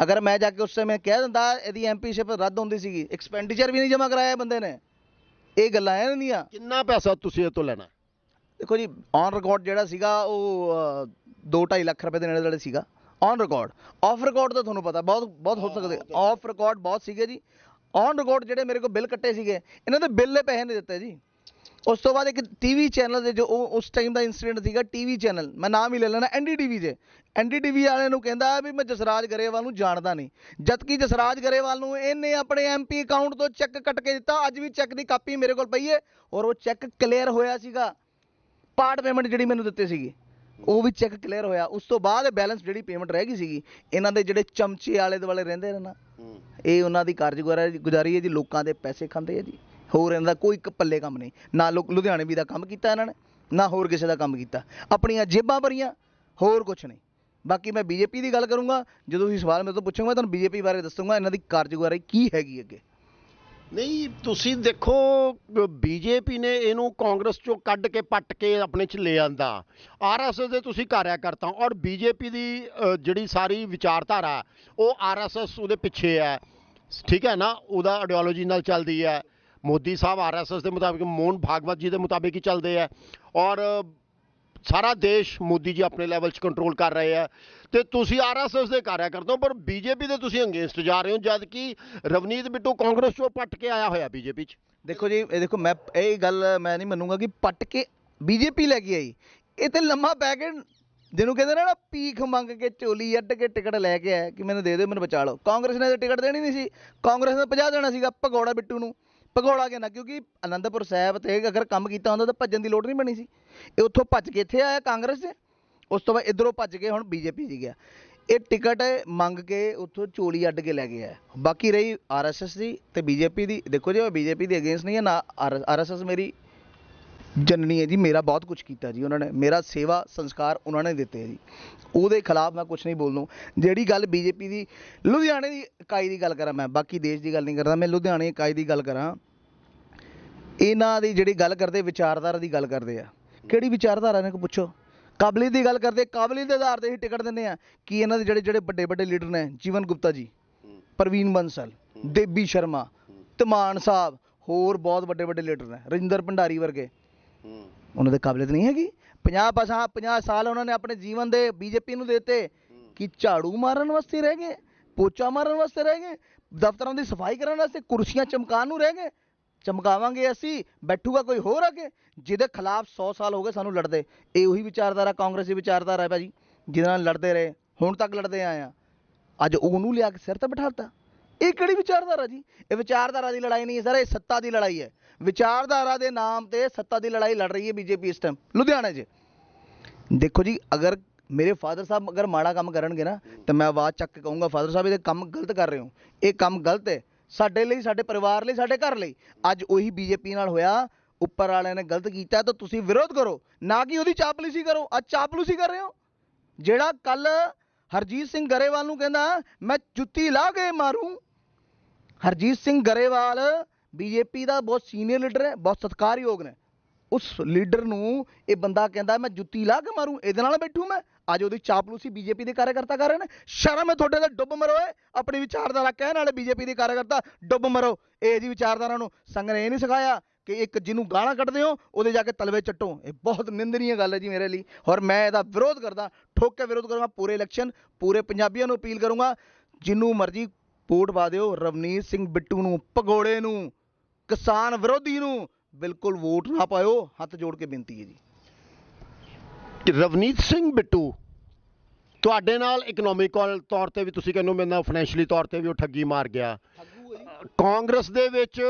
A: ਅਗਰ ਮੈਂ ਜਾ ਕੇ ਉਸ ਸਮੇਂ ਕਹਿ ਦਿੰਦਾ ਇਹਦੀ ਐਮਪੀਸ਼ਿਪ ਰੱਦ ਹੁੰਦੀ ਸੀਗੀ ਐਕਸਪੈਂਡੀਚਰ ਵੀ ਨਹੀਂ ਜਮ੍ਹਾਂ ਕਰਾਇਆ ਬੰਦੇ ਨੇ। ਇਹ ਗੱਲਾਂ ਐ ਨਹੀਂ
B: ਕਿੰਨਾ ਪੈਸਾ ਤੁਸੀਂ ਇਹ ਤੋਂ ਲੈਣਾ?
A: ਦੇਖੋ ਜੀ ਔਨ ਰਿਕਾਰਡ ਜਿਹੜਾ ਸੀਗਾ ਉਹ 2.5 ਲੱਖ ਰੁਪਏ ਦੇ ਨੇੜੇ ਤੇੜੇ ਸੀਗਾ। ਔਨ ਰਿਕਾਰਡ ਆਫ ਰਿਕਾਰਡ ਤਾਂ ਤੁਹਾਨੂੰ ਪਤਾ ਬਹੁਤ ਬਹੁਤ ਹੋ ਸਕਦੇ। ਆਫ ਰਿਕਾਰਡ ਬਹੁਤ ਸੀਗੇ ਜੀ। ਔਨ ਰਿਕਾਰਡ ਜਿਹੜੇ ਮੇਰੇ ਕੋਲ ਬਿੱਲ ਕੱਟੇ ਸੀਗੇ ਇਹਨਾਂ ਦੇ ਬਿੱਲ ਦੇ ਪੈਸੇ ਨਹੀਂ ਦਿੱਤੇ ਜੀ। ਉਸ ਤੋਂ ਬਾਅਦ ਇੱਕ ਟੀਵੀ ਚੈਨਲ ਦੇ ਜੋ ਉਹ ਉਸ ਟਾਈਮ ਦਾ ਇਨਸੀਡੈਂਟ ਸੀਗਾ ਟੀਵੀ ਚੈਨਲ। ਮੈਂ ਨਾਮ ਹੀ ਲੈ ਲੈਣਾ ਐਨਡੀਟੀਵੀ ਜੇ। ਐਨਡੀਟੀਵੀ ਵਾਲਿਆਂ ਨੂੰ ਕਹਿੰਦਾ ਵੀ ਮੈਂ ਜਸਰਾਜ ਗਰੇਵਾਲ ਨੂੰ ਜਾਣਦਾ ਨਹੀਂ। ਜਦ ਕਿ ਜਸਰਾਜ ਗਰੇਵਾਲ ਨੂੰ ਇਹਨੇ ਆਪਣੇ ਐਮਪੀ ਅਕਾਊਂਟ ਤੋਂ ਚੈੱਕ ਕੱਟ ਕੇ ਦਿੱਤਾ ਅੱਜ ਵੀ ਚੈੱਕ ਦੀ ਕਾਪੀ ਮੇਰੇ ਕੋਲ ਪਈ ਹੈ ਔਰ ਉਹ ਚੈੱਕ ਕਲੀਅਰ ਹੋਇਆ ਸੀਗਾ। ਪਾਰਟ ਪੇਮੈਂਟ ਜਿਹੜੀ ਮੈਨੂੰ ਦਿੱਤੇ ਸੀਗੀ ਉਹ ਵੀ ਚੈੱਕ ਕਲੀਅਰ ਹੋਇਆ। ਉਸ ਤੋਂ ਬਾਅਦ ਬੈਲੈਂਸ ਜਿਹੜੀ ਪੇਮੈਂਟ ਰਹਿ ਗਈ ਸੀਗੀ ਇਹਨਾਂ ਦੇ ਜਿਹੜੇ ਚਮਚੇ ਆਲੇ ਦੁਆਲੇ ਰਹਿੰਦੇ ਨੇ ਨਾ ਇਹ ਉਹਨਾਂ ਦੀ ਕਾਰਜਗੁਜ਼ਾਰੀ ਗੁਜ਼ਾਰੀ ਹੈ ਜੀ ਲੋਕਾਂ ਦੇ ਪੈਸੇ ਖਾਂਦੇ ਆ ਜੀ। ਹੋਰ ਇਹਨਾਂ ਦਾ ਕੋਈ ਪੱਲੇ ਕੰਮ ਨਹੀਂ। ਨਾ ਲੋਕ ਲੁਧਿਆਣੇ ਵੀ ਦਾ ਕੰਮ ਕੀਤਾ ਇਹਨਾਂ ਨੇ, ਨਾ ਹੋਰ ਕਿਸੇ ਦਾ ਕੰਮ ਕੀਤਾ। ਆਪਣੀਆਂ ਜੇਬਾਂ ਭਰੀਆਂ, ਹੋਰ ਕੁਝ ਨਹੀਂ। ਬਾਕੀ ਮੈਂ ਬੀਜੇਪੀ ਦੀ ਗੱਲ ਕਰੂੰਗਾ, ਜਦੋਂ ਤੁਸੀਂ ਸਵਾਲ ਮੇਰੇ ਤੋਂ ਪੁੱਛੋਗੇ, ਮੈਂ ਤੁਹਾਨੂੰ ਬੀਜੇਪੀ ਬਾਰੇ ਦੱਸੂੰਗਾ, ਇਹਨਾਂ ਦੀ ਕਾਰਜਗੁਜ਼ਾਰੀ ਕੀ ਹੈਗੀ ਅੱਗੇ।
B: ਨਹੀਂ, ਤੁਸੀਂ ਦੇਖੋ, ਬੀਜੇਪੀ ਨੇ ਇਹਨੂੰ ਕਾਂਗਰਸ ਚੋਂ ਕੱਢ ਕੇ ਪੱਟ ਕੇ ਆਪਣੇ ਚ ਲੈ ਆਂਦਾ। ਆਰਐਸਐਸ ਦੇ ਤੁਸੀਂ ਕਾਰਿਆ ਕਰਤਾ, ਔਰ ਬੀਜੇਪੀ ਦੀ ਜਿਹੜੀ ਸਾਰੀ ਵਿਚਾਰਧਾਰਾ, ਉਹ ਆਰਐਸਐਸ ਉਹਦੇ ਪਿੱਛੇ ਹੈ। ਠੀਕ ਹੈ ਨਾ? ਉਹਦਾ ਆਈਡੀਓਲੋਜੀ ਨਾਲ ਚੱਲਦੀ ਹੈ। ਮੋਦੀ ਸਾਹਿਬ ਆਰਐਸਐਸ ਦੇ ਮੁਤਾਬਿਕ, ਮੋਹਨ ਭਾਗਵਤ ਜੀ ਦੇ ਮੁਤਾਬਿਕ ਹੀ ਚੱਲਦੇ ਹੈ ਔਰ, ਸਾਰਾ ਦੇਸ਼ ਮੋਦੀ ਜੀ ਆਪਣੇ ਲੈਵਲ 'ਚ ਕੰਟਰੋਲ ਕਰ ਰਹੇ ਆ। ਤੇ ਤੁਸੀਂ ਆਰਐਸਐਸ ਦੇ ਕਾਰਿਆ ਕਰਦੇ ਹੋ, ਪਰ ਬੀਜੇਪੀ ਦੇ ਤੁਸੀਂ ਅਗੇਂਸਟ ਜਾ ਰਹੇ ਹੋ ਜਦ ਕਿ ਰਵਨੀਤ ਬਿੱਟੂ ਕਾਂਗਰਸ ਚੋਂ ਪੱਟ ਕੇ ਆਇਆ ਹੋਇਆ ਬੀਜੇਪੀ 'ਚ।
A: ਦੇਖੋ ਜੀ, ਇਹ ਦੇਖੋ, ਮੈਂ ਇਹ ਗੱਲ, ਮੈਂ ਨਹੀਂ ਮੰਨੂਗਾ ਕਿ ਪੱਟ ਕੇ ਬੀਜੇਪੀ ਲੈ ਕੇ ਆਈ। ਇਹ ਤੇ ਲੰਮਾ ਪੈ ਕੇ ਜਿਹਨੂੰ ਕਹਿੰਦੇ ਨਾ ਪੀਖ ਮੰਗ ਕੇ ਚੋਲੀ ਅੱਡ ਕੇ ਟਿਕਟ ਲੈ ਕੇ ਆਇਆ ਕਿ ਮੈਨੂੰ ਦੇ ਦਿਓ, ਮੈਨੂੰ ਬਚਾ ਲਓ। ਕਾਂਗਰਸ ਨੇ ਤਾਂ ਟਿਕਟ ਦੇਣੀ ਨਹੀਂ ਸੀ। ਕਾਂਗਰਸ ਨੇ 50 ਦੇਣਾ ਸੀਗਾ ਭਗੌੜਾ ਬਿੱਟੂ ਨੂੰ। ਭਗੌੜਾ ਕਹਿੰਦਾ, ਕਿਉਂਕਿ ਅਨੰਦਪੁਰ ਸਾਹਿਬ ਤੇ ਅਗਰ ਕੰਮ ਕੀਤਾ ਹੁੰਦਾ ਤਾਂ ਭੱਜਣ ਦੀ ਲੋੜ ਨਹੀਂ ਬਣੀ ਸੀ। ਇਹ ਉੱਥੋਂ ਭੱਜ ਕੇ ਇੱਥੇ ਆਇਆ ਕਾਂਗਰਸ 'ਚ ਉਸ ਤੋਂ ਬਾਅਦ ਇਧਰੋਂ ਭੱਜ ਕੇ ਹੁਣ ਬੀਜੇਪੀ 'ਚ ਗਿਆ। ਇਹ ਟਿਕਟ ਮੰਗ ਕੇ ਉੱਥੋਂ ਚੋਲੀ ਅੱਡ ਕੇ ਲੈ ਗਿਆ ਬਾਕੀ ਰਹੀ ਆਰਐਸਐਸ ਦੀ ਤੇ ਬੀਜੇਪੀ ਦੀ। ਦੇਖੋ ਜੀ ਮੈਂ ਬੀਜੇਪੀ ਦੇ ਅਗੇਂਸਟ ਨਹੀਂ ਹੈ, ਨਾ ਆਰਐਸਐਸ ਮੇਰੀ। ਜਨਨੀ ਹੈ ਜੀ, ਮੇਰਾ ਬਹੁਤ ਕੁਝ ਕੀਤਾ ਜੀ ਉਹਨਾਂ ਨੇ, ਮੇਰਾ ਸੇਵਾ ਸੰਸਕਾਰ ਉਹਨਾਂ ਨੇ ਦਿੱਤੇ ਜੀ। ਉਹਦੇ ਖਿਲਾਫ ਮੈਂ ਕੁਝ ਨਹੀਂ ਬੋਲਦਾ। ਜਿਹੜੀ ਗੱਲ ਬੀਜੇਪੀ ਦੀ, ਲੁਧਿਆਣੇ ਦੀ ਇਕਾਈ ਦੀ ਗੱਲ ਕਰਾਂ ਮੈਂ, ਬਾਕੀ ਦੇਸ਼ ਦੀ ਗੱਲ ਨਹੀਂ ਕਰਦਾ, ਮੈਂ ਲੁਧਿਆਣੇ ਇਕਾਈ ਦੀ ਗੱਲ ਕਰਾਂ। ਇਹਨਾਂ ਦੀ ਜਿਹੜੀ ਗੱਲ ਕਰਦੇ, ਵਿਚਾਰਧਾਰਾ ਦੀ ਗੱਲ ਕਰਦੇ ਆ। ਕਿਹੜੀ ਵਿਚਾਰਧਾਰਾ ਨੇ ਕੋ ਪੁੱਛੋ? ਕਾਬਲੀਅਤ ਦੀ ਗੱਲ ਕਰਦੇ ਕਾਬਲੀਅਤ ਦੇ ਆਧਾਰ ਤੇ ਹੀ ਟਿਕਟ ਦਿੰਦੇ ਆ ਕਿ ਇਹਨਾਂ ਦੇ ਜਿਹੜੇ ਜਿਹੜੇ ਵੱਡੇ ਵੱਡੇ ਲੀਡਰ ਨੇ, ਜੀਵਨ ਗੁਪਤਾ ਜੀ, ਪ੍ਰਵੀਨ ਬੰਸਲ, ਦੇਬੀ ਸ਼ਰਮਾ ਧਮਾਨ ਸਾਹਿਬ, ਹੋਰ ਬਹੁਤ ਵੱਡੇ ਵੱਡੇ ਲੀਡਰ ਨੇ, ਰਜਿੰਦਰ ਭੰਡਾਰੀ ਵਰਗੇ। ਉਹਨਾਂ ਦੇ ਕਾਬਲੀਅਤ ਨਹੀਂ ਹੈਗੀ। 50 ਪਸਾ 50 ਸਾਲ ਉਹਨਾਂ ਨੇ ਆਪਣੇ ਜੀਵਨ ਦੇ ਬੀਜੇਪੀ ਨੂੰ ਦਿੱਤੇ ਕਿ ਝਾੜੂ ਮਾਰਨ ਵਾਸਤੇ ਰਹਿ ਗਏ, ਪੋਚਾ ਮਾਰਨ ਵਾਸਤੇ ਰਹਿ ਗਏ, ਦਫ਼ਤਰਾਂ ਦੀ ਸਫ਼ਾਈ ਕਰਨ ਵਾਸਤੇ ਕੁਰਸੀਆਂ ਚਮਕਾਉਣ ਨੂੰ ਰਹਿ ਗਏ। ਚਮਕਾਵਾਂਗੇ ਅਸੀਂ, ਬੈਠੂਗਾ ਕੋਈ ਹੋਰ ਅੱਗੇ। ਜਿਹਦੇ ਖਿਲਾਫ 100 ਸਾਲ ਹੋ ਗਏ ਸਾਨੂੰ ਲੜਦੇ। ਇਹ ਉਹੀ ਵਿਚਾਰਧਾਰਾ, ਕਾਂਗਰਸ ਦੀ ਵਿਚਾਰਧਾਰਾ ਹੈ ਭਾਜੀ, ਜਿਹਦੇ ਨਾਲ ਲੜਦੇ ਰਹੇ। ਹੁਣ ਤੱਕ ਲੜਦੇ ਆਏ ਆ। ਅੱਜ ਉਹਨੂੰ ਲਿਆ ਕੇ ਸਿਰ ਤੇ ਬਿਠਾਤਾ ਇਹ ਕਿਹੜੀ ਵਿਚਾਰਧਾਰਾ ਜੀ? ਇਹ ਵਿਚਾਰਧਾਰਾ ਦੀ ਲੜਾਈ ਨਹੀਂ ਹੈ, ਸਰ, ਇਹ ਸੱਤਾ ਦੀ ਲੜਾਈ ਹੈ। ਵਿਚਾਰਧਾਰਾ ਦੇ ਨਾਮ ਤੇ ਸੱਤਾ ਦੀ ਲੜਾਈ ਲੜ ਰਹੀ ਹੈ ਬੀਜੇਪੀ ਇਸ ਟਾਈਮ ਲੁਧਿਆਣੇ 'ਚ। ਦੇਖੋ ਜੀ, ਅਗਰ ਮੇਰੇ ਫਾਦਰ ਸਾਹਿਬ ਅਗਰ ਮਾੜਾ ਕੰਮ ਕਰਨਗੇ ਨਾ, ਤਾਂ ਮੈਂ ਆਵਾਜ਼ ਚੱਕ ਕੇ ਕਹੂੰਗਾ, ਫਾਦਰ ਸਾਹਿਬ ਇਹ ਕੰਮ ਗਲਤ ਕਰ ਰਹੇ ਹੋ। ਇਹ ਕੰਮ ਗਲਤ ਹੈ। ਸਾਡੇ ਲਈ, ਸਾਡੇ ਪਰਿਵਾਰ ਲਈ, ਸਾਡੇ ਘਰ ਲਈ। ਅੱਜ ਉਹੀ ਬੀਜੇਪੀ ਨਾਲ ਹੋਇਆ, ਉੱਪਰ ਵਾਲਿਆਂ ਨੇ ਗਲਤ ਕੀਤਾ ਤਾਂ ਤੁਸੀਂ ਵਿਰੋਧ ਕਰੋ। ਨਾ ਕਿ ਉਹਦੀ ਚਾਪਲੂਸੀ ਕਰੋ। ਅੱਜ ਚਾਪਲੂਸੀ ਕਰ ਰਹੇ ਹੋ। ਜਿਹੜਾ ਕੱਲ ਹਰਜੀਤ ਸਿੰਘ ਗਰੇਵਾਲ ਨੂੰ ਕਹਿੰਦਾ, ਮੈਂ ਜੁੱਤੀ ਲਾ ਕੇ ਮਾਰੂੰ। ਹਰਜੀਤ ਸਿੰਘ ਗਰੇਵਾਲ ਬੀਜੇਪੀ ਦਾ ਬਹੁਤ ਸੀਨੀਅਰ ਲੀਡਰ ਹੈ, ਬਹੁਤ ਸਤਿਕਾਰਯੋਗ ਨੇ। ਉਸ ਲੀਡਰ ਨੂੰ ਇਹ ਬੰਦਾ ਕਹਿੰਦਾ, ਮੈਂ ਜੁੱਤੀ ਲਾ ਕੇ ਮਾਰੂੰ, ਇਹਦੇ ਨਾਲ ਬੈਠੂ ਮੈਂ? ਅੱਜ ਉਹਦੀ ਚਾਪਲੂਸੀ ਬੀਜੇਪੀ ਦੇ ਕਾਰਜਕਰਤਾ ਕਰ ਰਹੇ ਨੇ। ਸ਼ਰਮ ਹੈ ਤੁਹਾਡੇ ਤੇ, ਡੁੱਬ ਮਰੋ ਏ ਆਪਣੀ ਵਿਚਾਰਧਾਰਾ ਕਹਿਣ ਵਾਲੇ ਬੀਜੇਪੀ ਦੇ ਕਾਰਜਕਰਤਾ ਡੁੱਬ ਮਰੋ। ਇਹ ਜੀ ਵਿਚਾਰਧਾਰਾ ਨੂੰ ਸੰਘ ਨੇ ਇਹ ਨਹੀਂ ਸਿਖਾਇਆ ਕਿ ਇੱਕ ਜਿਹਨੂੰ ਗਾਲਾਂ ਕੱਢਦੇ ਹੋ, ਉਹਦੇ ਜਾ ਕੇ ਤਲਵੇ ਚੱਟੋ। ਇਹ ਬਹੁਤ ਨਿੰਦਨੀय ਗੱਲ ਹੈ ਜੀ ਮੇਰੇ ਲਈ। ਔਰ ਮੈਂ ਇਹਦਾ ਵਿਰੋਧ ਕਰਦਾ, ਠੋਕ ਕੇ ਵਿਰੋਧ ਕਰੂੰਗਾ, ਪੂਰੇ ਇਲੈਕਸ਼ਨ, ਪੂਰੇ ਪੰਜਾਬੀਆਂ ਨੂੰ ਅਪੀਲ ਕਰੂੰਗਾ, ਜਿਹਨੂੰ ਮਰਜ਼ੀ ਵੋਟ ਪਾ ਦਿਓ। ਰਵਨੀਤ ਸਿੰਘ ਬਿੱਟੂ ਨੂੰ ਭਗੋੜੇ ਨੂੰ ਕਿਸਾਨ ਵਿਰੋਧੀ ਨੂੰ ਬਿਲਕੁਲ ਵੋਟ ਨਾ ਪਾਇਓ। ਹੱਥ ਜੋੜ ਕੇ ਬੇਨਤੀ ਹੈ ਜੀ।
B: ਰਵਨੀਤ ਸਿੰਘ ਬਿੱਟੂ ਤੁਹਾਡੇ ਨਾਲ ਇਕਨੋਮਿਕਲ ਤੌਰ ਤੇ ਵੀ ਤੁਸੀਂ ਕਹਿੰਦੇ ਹੋ ਮੇਰੇ ਨਾਲ ਫਾਈਨੈਂਸ਼ੀਅਲੀ ਤੌਰ ਤੇ ਵੀ ਉਹ ਠੱਗੀ ਮਾਰ ਗਿਆ। ਕਾਂਗਰਸ ਦੇ ਵਿੱਚ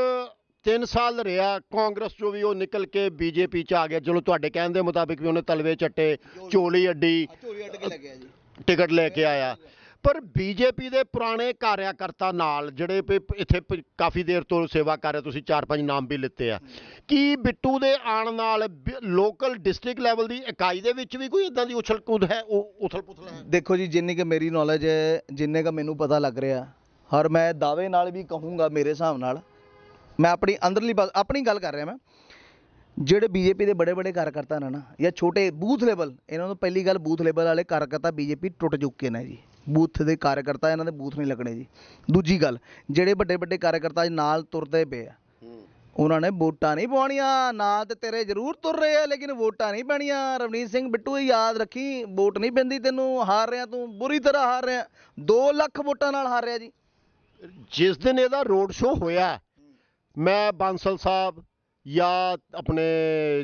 B: 3 ਸਾਲ ਰਿਹਾ। ਕਾਂਗਰਸ ਚੋਂ ਵੀ ਉਹ ਨਿਕਲ ਕੇ ਬੀਜੇਪੀ ਚ ਆ ਗਿਆ। ਚਲੋ ਤੁਹਾਡੇ ਕਹਿਣ ਦੇ ਮੁਤਾਬਿਕ ਵੀ ਉਹਨੇ ਤਲਵੇ ਚੱਟੇ ਝੋਲੀ ਅੱਡੀ
A: ਜੀ।
B: ਟਿਕਟ ਲੈ ਕੇ ਆਇਆ। ਪਰ ਬੀਜੇਪੀ ਦੇ ਪੁਰਾਣੇ ਕਾਰਿਆਕਰਤਾ ਨਾਲ ਜਿਹੜੇ ਵੀ ਇੱਥੇ ਪ- ਕਾਫੀ ਦੇਰ ਤੋਂ ਸੇਵਾ ਕਰ ਰਹੇ, ਤੁਸੀਂ ਚਾਰ ਪੰਜ ਨਾਮ ਵੀ ਲਿੱਤੇ ਆ। ਕੀ ਬਿੱਟੂ ਦੇ ਆਉਣ ਨਾਲ ਲੋਕਲ ਡਿਸਟ੍ਰਿਕਟ ਲੈਵਲ ਦੀ ਇਕਾਈ ਦੇ ਵਿੱਚ ਵੀ ਕੋਈ ਇਦਾਂ ਦੀ ਉਛਲ ਕੂਦ ਹੈ, ਉਹ ਉਥਲ ਪੁਥਲ ਹੈ?
A: ਦੇਖੋ ਜੀ, ਜਿੰਨੀ ਕਿ ਮੇਰੀ ਨੌਲੇਜ ਹੈ, ਜਿੰਨੇ ਕ ਮੈਨੂੰ ਪਤਾ ਲੱਗ ਰਿਹਾ, ਹਰ ਮੈਂ ਦਾਅਵੇ ਨਾਲ ਵੀ ਕਹੂੰਗਾ ਮੇਰੇ ਹਿਸਾਬ ਨਾਲ, ਮੈਂ ਆਪਣੀ ਅੰਦਰਲੀ ਆਪਣੀ ਗੱਲ ਕਰ ਰਿਹਾ ਮੈਂ। ਜਿਹੜੇ ਬੀਜੇਪੀ ਦੇ ਬੜੇ ਬੜੇ ਕਾਰਜਕਰਤਾ ਨੇ ਨਾ, ਜਾਂ ਛੋਟੇ ਬੂਥ ਲੈਵਲ ਇਹਨਾਂ ਨੂੰ ਪਹਿਲੀ ਗੱਲ ਬੂਥ ਲੈਵਲ ਵਾਲੇ ਕਾਰਜਕਰਤਾ ਬੀਜੇਪੀ ਟੁੱਟ ਚੁੱਕੇ ਨੇ ਜੀ। ਬੂਥ ਦੇ ਕਾਰਜਕਰਤਾ ਇਹਨਾਂ ਦੇ ਬੂਥ ਨਹੀਂ ਲੱਗਣੇ ਜੀ। ਦੂਜੀ ਗੱਲ, ਜਿਹੜੇ ਵੱਡੇ ਵੱਡੇ ਕਾਰਜਕਰਤਾ ਅੱਜ ਨਾਲ ਤੁਰਦੇ ਪਏ ਆ, ਉਹਨਾਂ ਨੇ ਵੋਟਾਂ ਨਹੀਂ ਪਵਾਉਣੀਆਂ ਨਾਲ ਤੇ ਤੇਰੇ ਜ਼ਰੂਰ ਤੁਰ ਰਹੇ ਆ, ਲੇਕਿਨ ਵੋਟਾਂ ਨਹੀਂ ਪੈਣੀਆਂ। ਰਵਨੀਤ ਸਿੰਘ, ਬਿੱਟੂ, ਇਹ ਯਾਦ ਰੱਖੀ, ਵੋਟ ਨਹੀਂ ਪੈਂਦੀ ਤੈਨੂੰ, ਹਾਰ ਰਿਹਾ ਤੂੰ, ਬੁਰੀ ਤਰ੍ਹਾਂ ਹਾਰ ਰਿਹਾ 2 ਲੱਖ ਵੋਟਾਂ ਨਾਲ ਹਾਰ ਰਿਹਾ ਜੀ।
B: ਜਿਸ ਦਿਨ ਇਹਦਾ ਰੋਡ ਸ਼ੋਅ ਹੋਇਆ, ਮੈਂ ਬਾਂਸਲ ਸਾਹਿਬ ਜਾਂ ਆਪਣੇ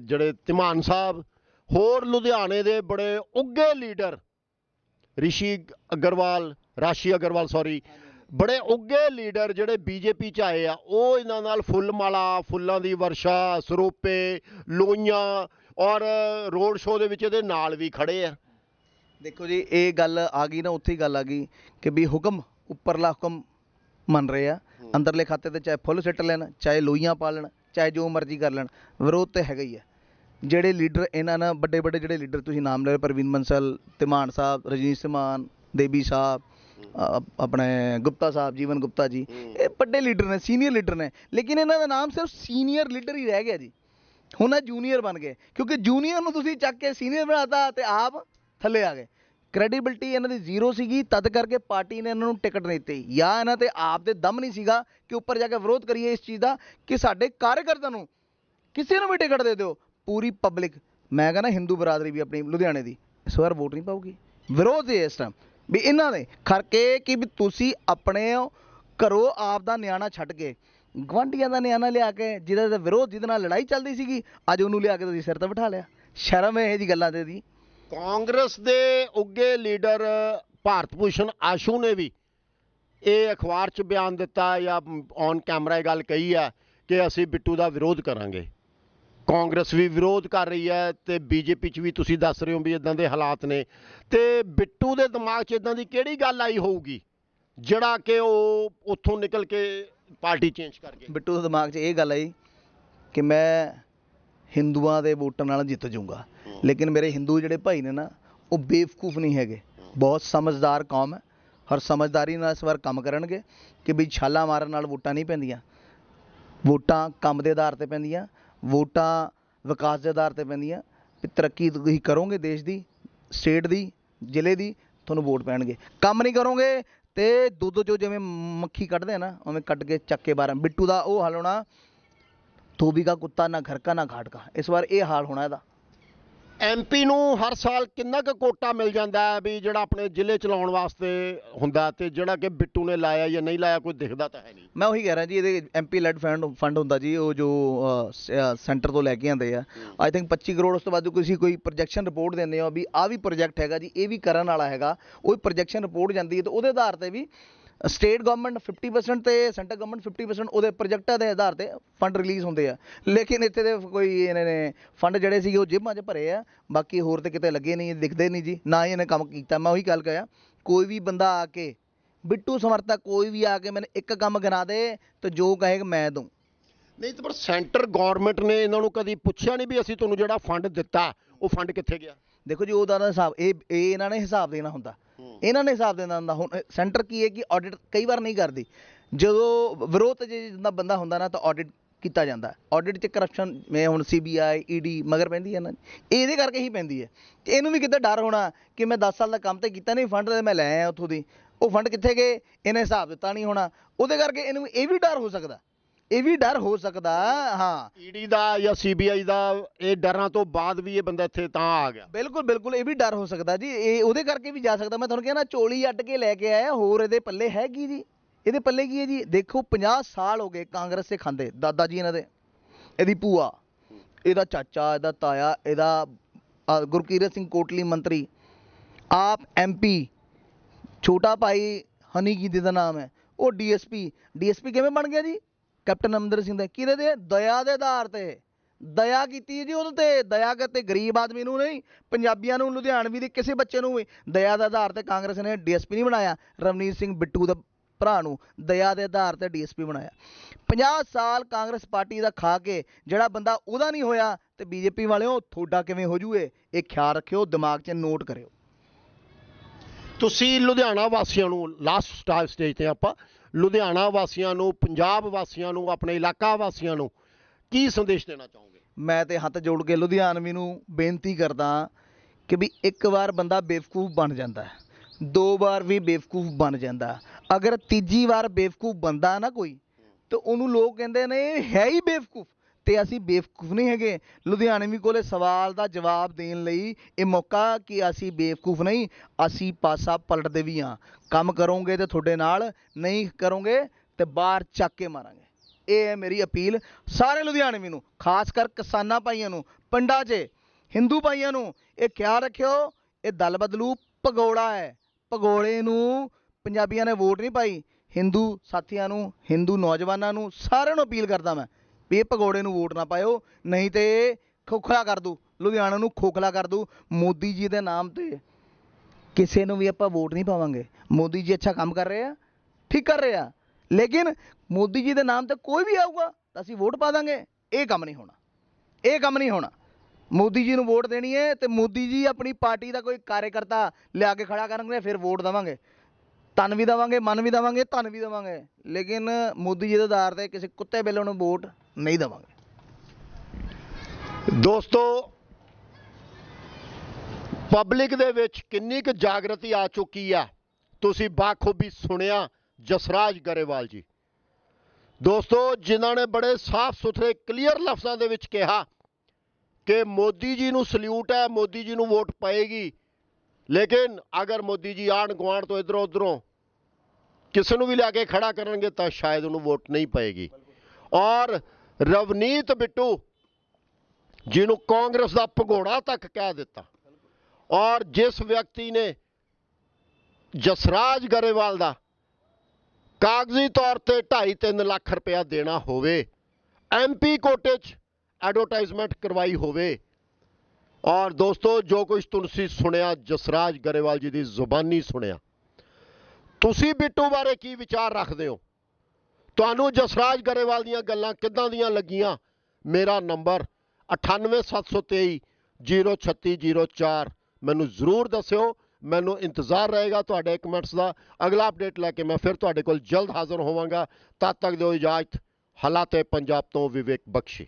B: ਜਿਹੜੇ ਤਿਮਾਨ ਸਾਹਿਬ, ਹੋਰ ਲੁਧਿਆਣੇ ਦੇ ਬੜੇ ਉੱਗੇ ਲੀਡਰ ਰਿਸ਼ੀ ਅਗਰਵਾਲ ਰਾਸ਼ੀ ਅਗਰਵਾਲ ਸੌਰੀ ਬੜੇ ਉੱਗੇ ਲੀਡਰ ਜਿਹੜੇ ਬੀਜੇਪੀ ਚ ਆਏ ਆ ਉਹ ਇਹਨਾਂ ਨਾਲ ਫੁੱਲ ਮਾਲਾ ਫੁੱਲਾਂ ਦੀ ਵਰਸ਼ਾ ਸਰੋਪੇ ਲੋਈਆਂ ਔਰ ਰੋਡ ਸ਼ੋਅ ਦੇ ਵਿੱਚ ਇਹਦੇ ਨਾਲ ਵੀ ਖੜੇ ਆ।
A: ਦੇਖੋ ਜੀ ਇਹ ਗੱਲ ਆ ਗਈ ਨਾ ਉੱਥੇ ਹੀ ਗੱਲ ਆ ਗਈ ਕਿ ਵੀ ਹੁਕਮ ਉੱਪਰਲਾ ਹੁਕਮ ਮੰਨ ਰਹੇ ਆ। ਅੰਦਰਲੇ ਖਾਤੇ ਤੇ ਚਾਹੇ ਫੁੱਲ ਸਿੱਟ ਲੈਣ ਚਾਹੇ ਲੋਈਆਂ ਪਾ ਲੈਣ ਚਾਹੇ ਜੋ ਮਰਜ਼ੀ ਕਰ ਲੈਣ ਵਿਰੋਧ ਤੇ ਹੈਗਾ ਹੀ ਹੈ ਜਿਹੜੇ ਲੀਡਰ ਇਹਨਾਂ ਨਾਲ ਵੱਡੇ ਵੱਡੇ ਜਿਹੜੇ ਲੀਡਰ ਤੁਸੀਂ ਨਾਮ ਲੈ ਰਹੇ ਪ੍ਰਵੀਨ ਬੰਸਲ ਧਮਾਨ ਸਾਹਿਬ ਰਜਨੀਸ਼ ਧਮਾਨ ਦੇਬੀ ਸਾਹਿਬ ਆਪਣੇ ਗੁਪਤਾ ਸਾਹਿਬ ਜੀਵਨ ਗੁਪਤਾ ਜੀ ਇਹ ਵੱਡੇ ਲੀਡਰ ਨੇ ਸੀਨੀਅਰ ਲੀਡਰ ਨੇ। ਲੇਕਿਨ ਇਹਨਾਂ ਦਾ ਨਾਮ ਸਿਰਫ ਸੀਨੀਅਰ ਲੀਡਰ ਹੀ ਰਹਿ ਗਿਆ ਜੀ। ਹੁਣ ਇਹ ਜੂਨੀਅਰ ਬਣ ਗਏ। ਕਿਉਂਕਿ ਜੂਨੀਅਰ ਨੂੰ ਤੁਸੀਂ ਚੱਕ ਕੇ ਸੀਨੀਅਰ ਬਣਾਤਾ ਤੇ ਆਪ ਥੱਲੇ ਆ ਗਏ। ਕ੍ਰੈਡੀਬਿਲਟੀ ਇਹਨਾਂ ਦੀ ਜ਼ੀਰੋ ਸੀਗੀ। ਤਦ ਕਰਕੇ ਪਾਰਟੀ ਨੇ ਇਹਨਾਂ ਨੂੰ ਟਿਕਟ ਨਹੀਂ ਦਿੱਤੀ। ਜਾਂ ਇਹਨਾਂ ਤੇ ਆਪ ਦੇ ਦਮ ਨਹੀਂ ਸੀਗਾ ਕਿ ਉੱਪਰ ਜਾ ਕੇ ਵਿਰੋਧ ਕਰੀਏ ਇਸ ਚੀਜ਼ ਦਾ ਕਿ ਸਾਡੇ ਕਾਰਜਕਰਤਾ ਨੂੰ ਕਿਸੇ ਨੂੰ ਵੀ ਟਿਕਟ ਦੇ ਦਿਓ। ਪੂਰੀ ਪਬਲਿਕ ਮੈਂ ਕਹਿੰਦਾ ਹਿੰਦੂ ਬਰਾਦਰੀ ਵੀ ਆਪਣੀ, ਲੁਧਿਆਣੇ ਦੀ, ਇਸ ਵਾਰ ਵੋਟ ਨਹੀਂ ਪਾਊਗੀ। ਵਿਰੋਧ ਹੈ ਇਸ ਟਾਈਮ ਵੀ ਇਹਨਾਂ ਦੇ ਕਰਕੇ ਕਿ ਵੀ ਤੁਸੀਂ ਆਪਣੇ ਘਰੋਂ ਆਪ ਦਾ ਨਿਆਣਾ ਛੱਡ ਕੇ ਗਵਾਂਢੀਆਂ ਦਾ ਨਿਆਣਾ ਲਿਆ ਕੇ, ਜਿਹਦੇ ਤੇ ਵਿਰੋਧ, ਜਿਹਦੇ ਨਾਲ ਲੜਾਈ ਚੱਲਦੀ ਸੀਗੀ, ਅੱਜ ਉਹਨੂੰ ਲਿਆ ਕੇ ਤੁਸੀਂ ਸਿਰ ਤੇ ਬਿਠਾ ਲਿਆ। ਸ਼ਰਮ ਹੈ ਇਹ ਜੀ ਗੱਲਾਂ ਤੇ ਦੀ।
B: ਕਾਂਗਰਸ ਦੇ ਉੱਗੇ ਲੀਡਰ ਭਾਰਤ ਭੂਸ਼ਣ ਆਸ਼ੂ ਨੇ ਵੀ ਇਹ ਅਖਬਾਰ 'ਚ ਬਿਆਨ ਦਿੱਤਾ ਜਾਂ ਔਨ ਕੈਮਰਾ ਇਹ ਗੱਲ ਕਹੀ ਆ ਕਿ ਅਸੀਂ ਬਿੱਟੂ ਦਾ ਵਿਰੋਧ ਕਰਾਂਗੇ। ਕਾਂਗਰਸ ਵੀ ਵਿਰੋਧ ਕਰ ਰਹੀ ਹੈ ਤੇ ਬੀਜੇਪੀ 'ਚ ਵੀ ਤੁਸੀਂ ਦੱਸ ਰਹੇ ਹੋ ਵੀ ਇਦਾਂ ਦੇ ਹਾਲਾਤ ਨੇ। ਤੇ ਬਿੱਟੂ ਦੇ ਦਿਮਾਗ 'ਚ ਇਦਾਂ ਦੀ ਕਿਹੜੀ ਗੱਲ ਆਈ ਹੋਊਗੀ, ਜਿਹੜਾ ਕਿ ਉਹ ਉੱਥੋਂ ਨਿਕਲ ਕੇ ਪਾਰਟੀ ਚੇਂਜ ਕਰ ਗਿਆ
A: ਬਿੱਟੂ ਦੇ ਦਿਮਾਗ 'ਚ ਇਹ ਗੱਲ ਆਈ ਕਿ ਮੈਂ ਹਿੰਦੂਆਂ ਦੇ ਵੋਟਾਂ ਨਾਲ ਜਿੱਤ ਜਾਊਂਗਾ। ਲੇਕਿਨ ਮੇਰੇ ਹਿੰਦੂ ਜਿਹੜੇ ਭਾਈ ਨੇ ਨਾ, ਉਹ ਬੇਵਕੂਫ ਨਹੀਂ ਹੈਗੇ। ਬਹੁਤ ਸਮਝਦਾਰ ਕੌਮ ਹੈ। ਹਰ ਸਮਝਦਾਰੀ ਨਾਲ ਇਸ ਵਾਰ ਕੰਮ ਕਰਨਗੇ ਕਿ ਵੀ ਛਾਲਾ ਮਾਰਨ ਨਾਲ ਵੋਟਾਂ ਨਹੀਂ ਪੈਂਦੀਆਂ। ਵੋਟਾਂ ਕੰਮ ਦੇ ਆਧਾਰ ਤੇ ਪੈਂਦੀਆਂ। ਵੋਟਾਂ ਵਿਕਾਸ ਦੇ ਆਧਾਰ ਤੇ ਪੈਂਦੀਆਂ। ਵੀ ਤਰੱਕੀ ਤੁਸੀਂ ਕਰੋਗੇ ਦੇਸ਼ ਦੀ, ਸਟੇਟ ਦੀ, ਜ਼ਿਲ੍ਹੇ ਦੀ, ਤੁਹਾਨੂੰ ਵੋਟ ਪੈਣਗੇ। ਕੰਮ ਨਹੀਂ ਕਰੋਗੇ ਅਤੇ ਦੁੱਧ ਚੋਂ ਜਿਵੇਂ ਮੱਖੀ ਕੱਢਦੇ ਆ ਨਾ, ਉਵੇਂ ਕੱਢ ਕੇ ਚੱਕ ਕੇ ਬਾਹਰ ਬਿੱਟੂ ਦਾ ਉਹ ਹਾਲ ਹੋਣਾ, ਧੋਬੀ ਦਾ ਕੁੱਤਾ ਨਾ ਘਰ ਕਾ ਨਾ ਘਾਟ ਕਾ ਇਸ ਵਾਰ ਇਹ ਹਾਲ ਹੋਣਾ ਇਹਦਾ।
B: ਐਮਪੀ ਨੂੰ ਹਰ ਸਾਲ ਕਿੰਨਾ ਕੁ ਕੋਟਾ ਮਿਲ ਜਾਂਦਾ ਹੈ ਵੀ ਜਿਹੜਾ ਆਪਣੇ ਜ਼ਿਲ੍ਹੇ ਚਲਾਉਣ ਵਾਸਤੇ ਹੁੰਦਾ ਤੇ ਜਿਹੜਾ ਕਿ ਬਿੱਟੂ ਨੇ ਲਾਇਆ ਜਾਂ ਨਹੀਂ ਲਾਇਆ ਕੋਈ ਦਿਖਦਾ ਤਾਂ ਹੈ ਨਹੀਂ।
A: ਮੈਂ ਉਹੀ ਕਹਿ ਰਿਹਾ ਜੀ ਇਹਦੇ ਐਮਪੀ ਲੈਡ ਫੰਡ ਫੰਡ ਹੁੰਦਾ ਜੀ ਉਹ ਜੋ ਸੈਂਟਰ ਤੋਂ ਲੈ ਕੇ ਆਉਂਦੇ ਆ। ਆਈ ਥਿੰਕ 25 ਕਰੋੜ ਉਸ ਤੋਂ ਬਾਅਦ ਤੁਸੀਂ ਕੋਈ ਪ੍ਰੋਜੈਕਸ਼ਨ ਰਿਪੋਰਟ ਦਿੰਦੇ ਹੋ ਵੀ ਆ ਵੀ ਪ੍ਰੋਜੈਕਟ ਹੈਗਾ ਜੀ ਇਹ ਵੀ ਕਰਨ ਵਾਲਾ ਹੈਗਾ। ਉਹ ਪ੍ਰੋਜੈਕਸ਼ਨ ਰਿਪੋਰਟ ਜਾਂਦੀ ਹੈ ਤੇ ਉਹਦੇ ਆਧਾਰ ਤੇ ਵੀ ਸਟੇਟ ਗਵਰਨਮੈਂਟ 50% ਤੇ ਸੈਂਟਰ ਗਵਰਨਮੈਂਟ 50% ਉਹਦੇ ਪ੍ਰੋਜੈਕਟਾਂ ਦੇ ਆਧਾਰ ਤੇ ਫੰਡ ਰਿਲੀਜ਼ ਹੁੰਦੇ ਆ। ਲੇਕਿਨ ਇੱਥੇ ਦੇ ਕੋਈ ਇਹਨਾਂ ਨੇ ਫੰਡ ਜਿਹੜੇ ਸੀਗੇ ਉਹ ਜੇਬਾਂ 'ਚ ਭਰੇ ਆ। ਬਾਕੀ ਹੋਰ ਤੇ ਕਿਤੇ ਲੱਗੇ ਨਹੀਂ ਦਿਖਦੇ ਨਹੀਂ ਜੀ ਨਾ ਹੀ ਇਹਨੇ ਕੰਮ ਕੀਤਾ। ਮੈਂ ਉਹੀ ਗੱਲ ਕਹਿਆ ਕੋਈ ਵੀ ਬੰਦਾ ਆ ਕੇ ਬਿੱਟੂ ਸਮਰਥਕ ਕੋਈ ਵੀ ਆ ਕੇ ਮੈਨੂੰ ਇੱਕ ਕੰਮ ਗਿਣਾ ਦੇ ਤੇ ਜੋ ਕਹੇਗਾ ਮੈਂ ਦੂੰ
B: ਨਹੀਂ ਤੇ ਪਰ ਸੈਂਟਰ ਗਵਰਨਮੈਂਟ ਨੇ ਇਹਨਾਂ ਨੂੰ ਕਦੀ ਪੁੱਛਿਆ ਨਹੀਂ ਵੀ ਅਸੀਂ ਤੁਹਾਨੂੰ ਜਿਹੜਾ ਫੰਡ ਦਿੱਤਾ ਉਹ ਫੰਡ ਕਿੱਥੇ ਗਿਆ?
A: ਦੇਖੋ ਜੀ ਉਹਦਾ ਹਿਸਾਬ ਇਹ ਇਹ ਇਹਨਾਂ ਨੇ ਹਿਸਾਬ ਦੇਣਾ ਹੁੰਦਾ। ਇਹਨਾਂ ਨੇ ਹਿਸਾਬ ਦੇਣਾ ਹੁੰਦਾ। ਹੁਣ ਸੈਂਟਰ ਕੀ ਹੈ ਕਿ ਆਡਿਟ ਕਈ ਵਾਰ ਨਹੀਂ ਕਰਦੀ। ਜਦੋਂ ਵਿਰੋਧ ਜੇ ਜਿੰਦਾ ਬੰਦਾ ਹੁੰਦਾ ਨਾ ਤਾਂ ਆਡਿਟ ਕੀਤਾ ਜਾਂਦਾ। ਆਡਿਟ 'ਚ ਕਰਪਸ਼ਨ ਮੈਂ ਹੁਣ ਸੀਬੀਆਈ ਈਡੀ ਮਗਰ ਪੈਂਦੀ ਹੈ ਨਾ ਇਹਦੇ ਕਰਕੇ ਹੀ ਪੈਂਦੀ ਹੈ। ਤੇ ਇਹਨੂੰ ਵੀ ਕਿਤੇ ਡਰ ਹੋਣਾ ਕਿ ਮੈਂ 10 ਸਾਲ ਦਾ ਕੰਮ ਤੇ ਕੀਤਾ ਨਹੀਂ ਫੰਡ ਮੈਂ ਲੈ ਆਇਆ ਉੱਥੋਂ ਦੀ। ਉਹ ਫੰਡ ਕਿੱਥੇ ਗਏ? ਇਹਨੇ ਹਿਸਾਬ ਦਿੱਤਾ ਨਹੀਂ ਹੋਣਾ। ਉਹਦੇ ਕਰਕੇ ਇਹਨੂੰ ਇਹ ਵੀ ਡਰ ਹੋ ਸਕਦਾ। ਇਹ ਵੀ ਡਰ ਹੋ ਸਕਦਾ ਹਾਂ।
B: ਈਡੀ ਦਾ ਜਾਂ ਸੀਬੀਆਈ ਦਾ ਇਹ ਡਰਾਂ ਤੋਂ ਬਾਅਦ ਵੀ ਇਹ ਬੰਦਾ ਇੱਥੇ ਤਾਂ ਆ ਗਿਆ।
A: ਬਿਲਕੁਲ ਬਿਲਕੁਲ ਇਹ ਵੀ ਡਰ ਹੋ ਸਕਦਾ ਜੀ। ਇਹ ਉਹਦੇ ਕਰਕੇ ਵੀ ਜਾ ਸਕਦਾ। ਮੈਂ ਤੁਹਾਨੂੰ ਕਿਹਾ ਨਾ ਚੋਲੀ ਅੱਡ ਕੇ ਲੈ ਕੇ ਆਇਆ ਹੋਰ ਇਹਦੇ ਪੱਲੇ ਹੈ ਕੀ ਜੀ? ਇਹਦੇ ਪੱਲੇ ਕੀ ਹੈ ਜੀ? ਦੇਖੋ 50 ਸਾਲ ਹੋ ਗਏ ਕਾਂਗਰਸ ਦੇ ਖਾਂਦੇ ਦਾਦਾ ਜੀ ਇਹਨਾਂ ਦੇ। ਇਹਦੀ ਭੂਆ ਇਹਦਾ ਚਾਚਾ ਇਹਦਾ ਤਾਇਆ ਇਹਦਾ ਗੁਰਕੀਰਤ ਸਿੰਘ ਕੋਟਲੀ ਮੰਤਰੀ ਆਪ ਐਮਪੀ ਛੋਟਾ ਭਾਈ ਹਨੀ ਕੀ ਦਾ ਨਾਮ ਹੈ ਉਹ ਡੀਐਸਪੀ ਡੀਐਸਪੀ ਕਿਵੇਂ ਬਣ ਗਿਆ ਜੀ? ਕੈਪਟਨ ਅਮਰਿੰਦਰ ਸਿੰਘ ਦਾ, ਕਿਹਦੇ ਦੇ ਦਇਆ ਦੇ ਆਧਾਰ ਤੇ। ਦਇਆ ਕੀਤੀ ਜੀ ਉਹਦੇ ਤੇ। ਦਇਆ ਕਰਤੇ ਗਰੀਬ ਆਦਮੀ ਨੂੰ ਨਹੀਂ, ਪੰਜਾਬੀਆਂ ਨੂੰ, ਲੁਧਿਆਣਵੀ ਦੇ ਕਿਸੇ ਬੱਚੇ ਨੂੰ ਵੀ ਦਇਆ ਦੇ ਆਧਾਰ ਤੇ ਕਾਂਗਰਸ ਨੇ ਡੀਐਸਪੀ ਨਹੀਂ ਬਣਾਇਆ। ਰਵਨੀਤ ਸਿੰਘ ਬਿੱਟੂ ਦਾ ਭਰਾ ਨੂੰ ਦਇਆ ਦੇ ਆਧਾਰ ਤੇ ਡੀਐਸਪੀ ਬਣਾਇਆ। 50 ਸਾਲ ਕਾਂਗਰਸ ਪਾਰਟੀ ਦਾ ਖਾ ਕੇ ਜਿਹੜਾ ਬੰਦਾ ਉਹਦਾ ਨਹੀਂ ਹੋਇਆ ਤੇ ਬੀਜੇਪੀ ਵਾਲਿਓ, ਤੁਹਾਡਾ ਕਿਵੇਂ ਹੋ ਜੂਏ? ਇਹ ਖਿਆਲ ਰੱਖਿਓ, ਦਿਮਾਗ 'ਚ ਨੋਟ ਕਰਿਓ।
B: ਤੁਸੀਂ ਲੁਧਿਆਣਾ ਵਾਸੀਆਂ ਨੂੰ ਲਾਸਟ ਸਟੇਜ ਤੇ ਆਪਾਂ ਲੁਧਿਆਣਾ ਵਾਸੀਆਂ ਨੂੰ, ਪੰਜਾਬ ਵਾਸੀਆਂ ਨੂੰ, ਆਪਣੇ ਇਲਾਕਾ ਵਾਸੀਆਂ ਨੂੰ ਕੀ ਸੰਦੇਸ਼ ਦੇਣਾ ਚਾਹੋਗੇ?
A: ਮੈਂ ਤੇ ਹੱਥ ਜੋੜ ਕੇ ਲੁਧਿਆਣਵੀ ਨੂੰ ਬੇਨਤੀ ਕਰਦਾ ਕਿ ਵੀ ਇੱਕ ਵਾਰ ਬੰਦਾ ਬੇਵਕੂਫ ਬਣ ਜਾਂਦਾ ਹੈ। ਦੋ ਵਾਰ ਵੀ ਬੇਵਕੂਫ ਬਣ ਜਾਂਦਾ ਅਗਰ ਤੀਜੀ ਵਾਰ ਬੇਵਕੂਫ ਬੰਦਾ ਨਾ ਕੋਈ, ਤੇ ਉਹਨੂੰ ਲੋਕ ਕਹਿੰਦੇ ਨੇ, ਇਹ ਹੈ ਹੀ ਬੇਵਕੂਫ। ਤੇ ਅਸੀਂ ਬੇਵਕੂਫ ਨਹੀਂ ਹੈਗੇ। ਲੁਧਿਆਣਵੀ ਕੋਲੇ ਸਵਾਲ ਦਾ ਜਵਾਬ ਦੇਣ ਲਈ ਇਹ ਮੌਕਾ ਕਿ ਅਸੀਂ ਬੇਵਕੂਫ ਨਹੀਂ, ਅਸੀਂ ਪਾਸਾ ਪਲਟਦੇ ਵੀ ਹਾਂ। ਕੰਮ ਕਰੋਗੇ ਤੇ ਤੁਹਾਡੇ ਨਾਲ, ਨਹੀਂ ਕਰੋਗੇ ਤੇ ਬਾਹਰ ਚੱਕ ਕੇ ਮਾਰਾਂਗੇ। ਇਹ ਹੈ ਮੇਰੀ ਅਪੀਲ ਸਾਰੇ ਲੁਧਿਆਣਵੀ ਨੂੰ ਖਾਸ ਕਰ ਕਿਸਾਨਾਂ ਭਾਈਆਂ ਨੂੰ, ਪਿੰਡਾਂ 'ਚ, ਹਿੰਦੂ ਭਾਈਆਂ ਨੂੰ, ਇਹ ਖਿਆਲ ਰੱਖਿਓ, ਇਹ ਦਲ ਬਦਲੂ, ਭਗੌੜਾ ਹੈ। ਭਗੌੜੇ ਨੂੰ ਪੰਜਾਬੀਆਂ ਨੇ ਵੋਟ ਨਹੀਂ ਪਾਈ। ਹਿੰਦੂ ਸਾਥੀਆਂ ਨੂੰ, ਹਿੰਦੂ ਨੌਜਵਾਨਾਂ ਨੂੰ ਸਾਰਿਆਂ ਨੂੰ ਅਪੀਲ ਕਰਦਾ ਮੈਂ। ਵੀ ਇਹ ਭਗੌੜੇ ਨੂੰ ਵੋਟ ਨਾ ਪਾਇਓ, ਨਹੀਂ ਤੇ ਖੋਖਲਾ ਕਰ ਦੂ, ਲੁਧਿਆਣਾ ਨੂੰ ਖੋਖਲਾ ਕਰ ਦੂ, ਮੋਦੀ ਜੀ ਦੇ ਨਾਮ ਤੇ। ਕਿਸੇ ਨੂੰ ਵੀ ਆਪਾਂ ਵੋਟ ਨਹੀਂ ਪਾਵਾਂਗੇ। ਮੋਦੀ ਜੀ ਅੱਛਾ ਕੰਮ ਕਰ ਰਹੇ ਆ, ਠੀਕ ਕਰ ਰਹੇ ਆ। ਲੇਕਿਨ ਮੋਦੀ ਜੀ ਦੇ ਨਾਮ ਤੇ ਕੋਈ ਵੀ ਆਊਗਾ, ਤਾਂ ਅਸੀਂ ਵੋਟ ਪਾ ਦਾਂਗੇ। ਇਹ ਕੰਮ ਨਹੀਂ ਹੋਣਾ। ਇਹ ਕੰਮ ਨਹੀਂ ਹੋਣਾ। ਮੋਦੀ ਜੀ ਨੂੰ ਵੋਟ ਦੇਣੀ ਹੈ ਤੇ ਮੋਦੀ ਜੀ ਆਪਣੀ ਪਾਰਟੀ ਦਾ ਕੋਈ ਕਾਰਜਕਰਤਾ ਲਿਆ ਕੇ ਖੜਾ ਕਰਨਗੇ, ਫਿਰ ਵੋਟ ਦੇਵਾਂਗੇ। ਤਨ ਵੀ ਦੇਵਾਂਗੇ, ਮਨ ਵੀ ਦੇਵਾਂਗੇ, ਧਨ ਵੀ ਦੇਵਾਂਗੇ। ਲੇਕਿਨ ਮੋਦੀ ਜੀ ਦੇ ਆਧਾਰ ਤੇ ਕਿਸੇ ਕੁੱਤੇ ਬਿੱਲ ਨੂੰ ਵੋਟ ਨਹੀਂ ਦੇਵਾਂਗੇ।
B: ਦੋਸਤੋ ਪਬਲਿਕ ਦੇ ਵਿੱਚ ਕਿੰਨੀ ਕੁ ਜਾਗਰਤੀ ਆ ਚੁੱਕੀ ਆ? ਤੁਸੀਂ ਬਾਖੂਬੀ ਸੁਣਿਆ, ਜਸਰਾਜ ਗਰੇਵਾਲ ਜੀ। ਦੋਸਤੋ, ਜਿਨ੍ਹਾਂ ਨੇ ਬੜੇ ਸਾਫ਼ ਸੁਥਰੇ ਕਲੀਅਰ ਲਫ਼ਜ਼ਾਂ ਦੇ ਵਿੱਚ ਕਿਹਾ ਕਿ ਮੋਦੀ ਜੀ ਨੂੰ ਸਲੂਟ ਹੈ, ਮੋਦੀ ਜੀ ਨੂੰ ਵੋਟ ਪਏਗੀ। ਲੇਕਿਨ ਅਗਰ ਮੋਦੀ ਜੀ ਆਣ ਗੁਆਂਢ ਤੋਂ ਇਧਰੋਂ ਉਧਰੋਂ ਕਿਸੇ ਨੂੰ ਵੀ ਲਿਆ ਕੇ ਖੜਾ ਕਰਨਗੇ, ਤਾਂ ਸ਼ਾਇਦ ਉਹਨੂੰ ਵੋਟ ਨਹੀਂ ਪਏਗੀ। ਔਰ ਰਵਨੀਤ ਬਿੱਟੂ, ਜਿਹਨੂੰ ਕਾਂਗਰਸ ਦਾ ਭਗੋੜਾ ਤੱਕ ਕਹਿ ਦਿੱਤਾ। ਔਰ ਜਿਸ ਵਿਅਕਤੀ ਨੇ ਜਸਰਾਜ ਗਰੇਵਾਲ ਦਾ ਕਾਗਜ਼ੀ ਤੌਰ ਤੇ 2.5-3 ਲੱਖ ਰੁਪਇਆ ਦੇਣਾ ਹੋਵੇ ਐਮਪੀ ਕੋਟੇ 'ਚ ਐਡਵਰਟਾਈਜ਼ਮੈਂਟ ਕਰਵਾਈ ਹੋਵੇ। ਔਰ ਦੋਸਤੋ, ਜੋ ਕੁਝ ਤੁਸੀਂ ਸੁਣਿਆ, ਜਸਰਾਜ ਗਰੇਵਾਲ ਜੀ ਦੀ ਜ਼ੁਬਾਨੀ ਸੁਣਿਆ, ਤੁਸੀਂ ਬਿੱਟੂ ਬਾਰੇ ਕੀ ਵਿਚਾਰ ਰੱਖਦੇ ਹੋ? ਤੁਹਾਨੂੰ ਜਸਰਾਜ ਗਰੇਵਾਲ ਦੀਆਂ ਗੱਲਾਂ ਕਿੱਦਾਂ ਦੀਆਂ ਲੱਗੀਆਂ? ਮੇਰਾ ਨੰਬਰ 98723 03604 ਮੈਨੂੰ ਜ਼ਰੂਰ ਦੱਸਿਓ, ਮੈਨੂੰ ਇੰਤਜ਼ਾਰ ਰਹੇਗਾ ਤੁਹਾਡੇ ਕਮੈਂਟਸ ਦਾ। ਅਗਲਾ ਅਪਡੇਟ ਲੈ ਕੇ ਮੈਂ ਫਿਰ ਤੁਹਾਡੇ ਕੋਲ ਜਲਦ ਹਾਜ਼ਰ ਹੋਵਾਂਗਾ। ਤਦ ਤੱਕ ਦਿਓ ਇਜਾਜ਼ਤ। ਹਾਲਾਤੇ ਪੰਜਾਬ ਤੋਂ ਵਿਵੇਕ ਬਖਸ਼ੀ।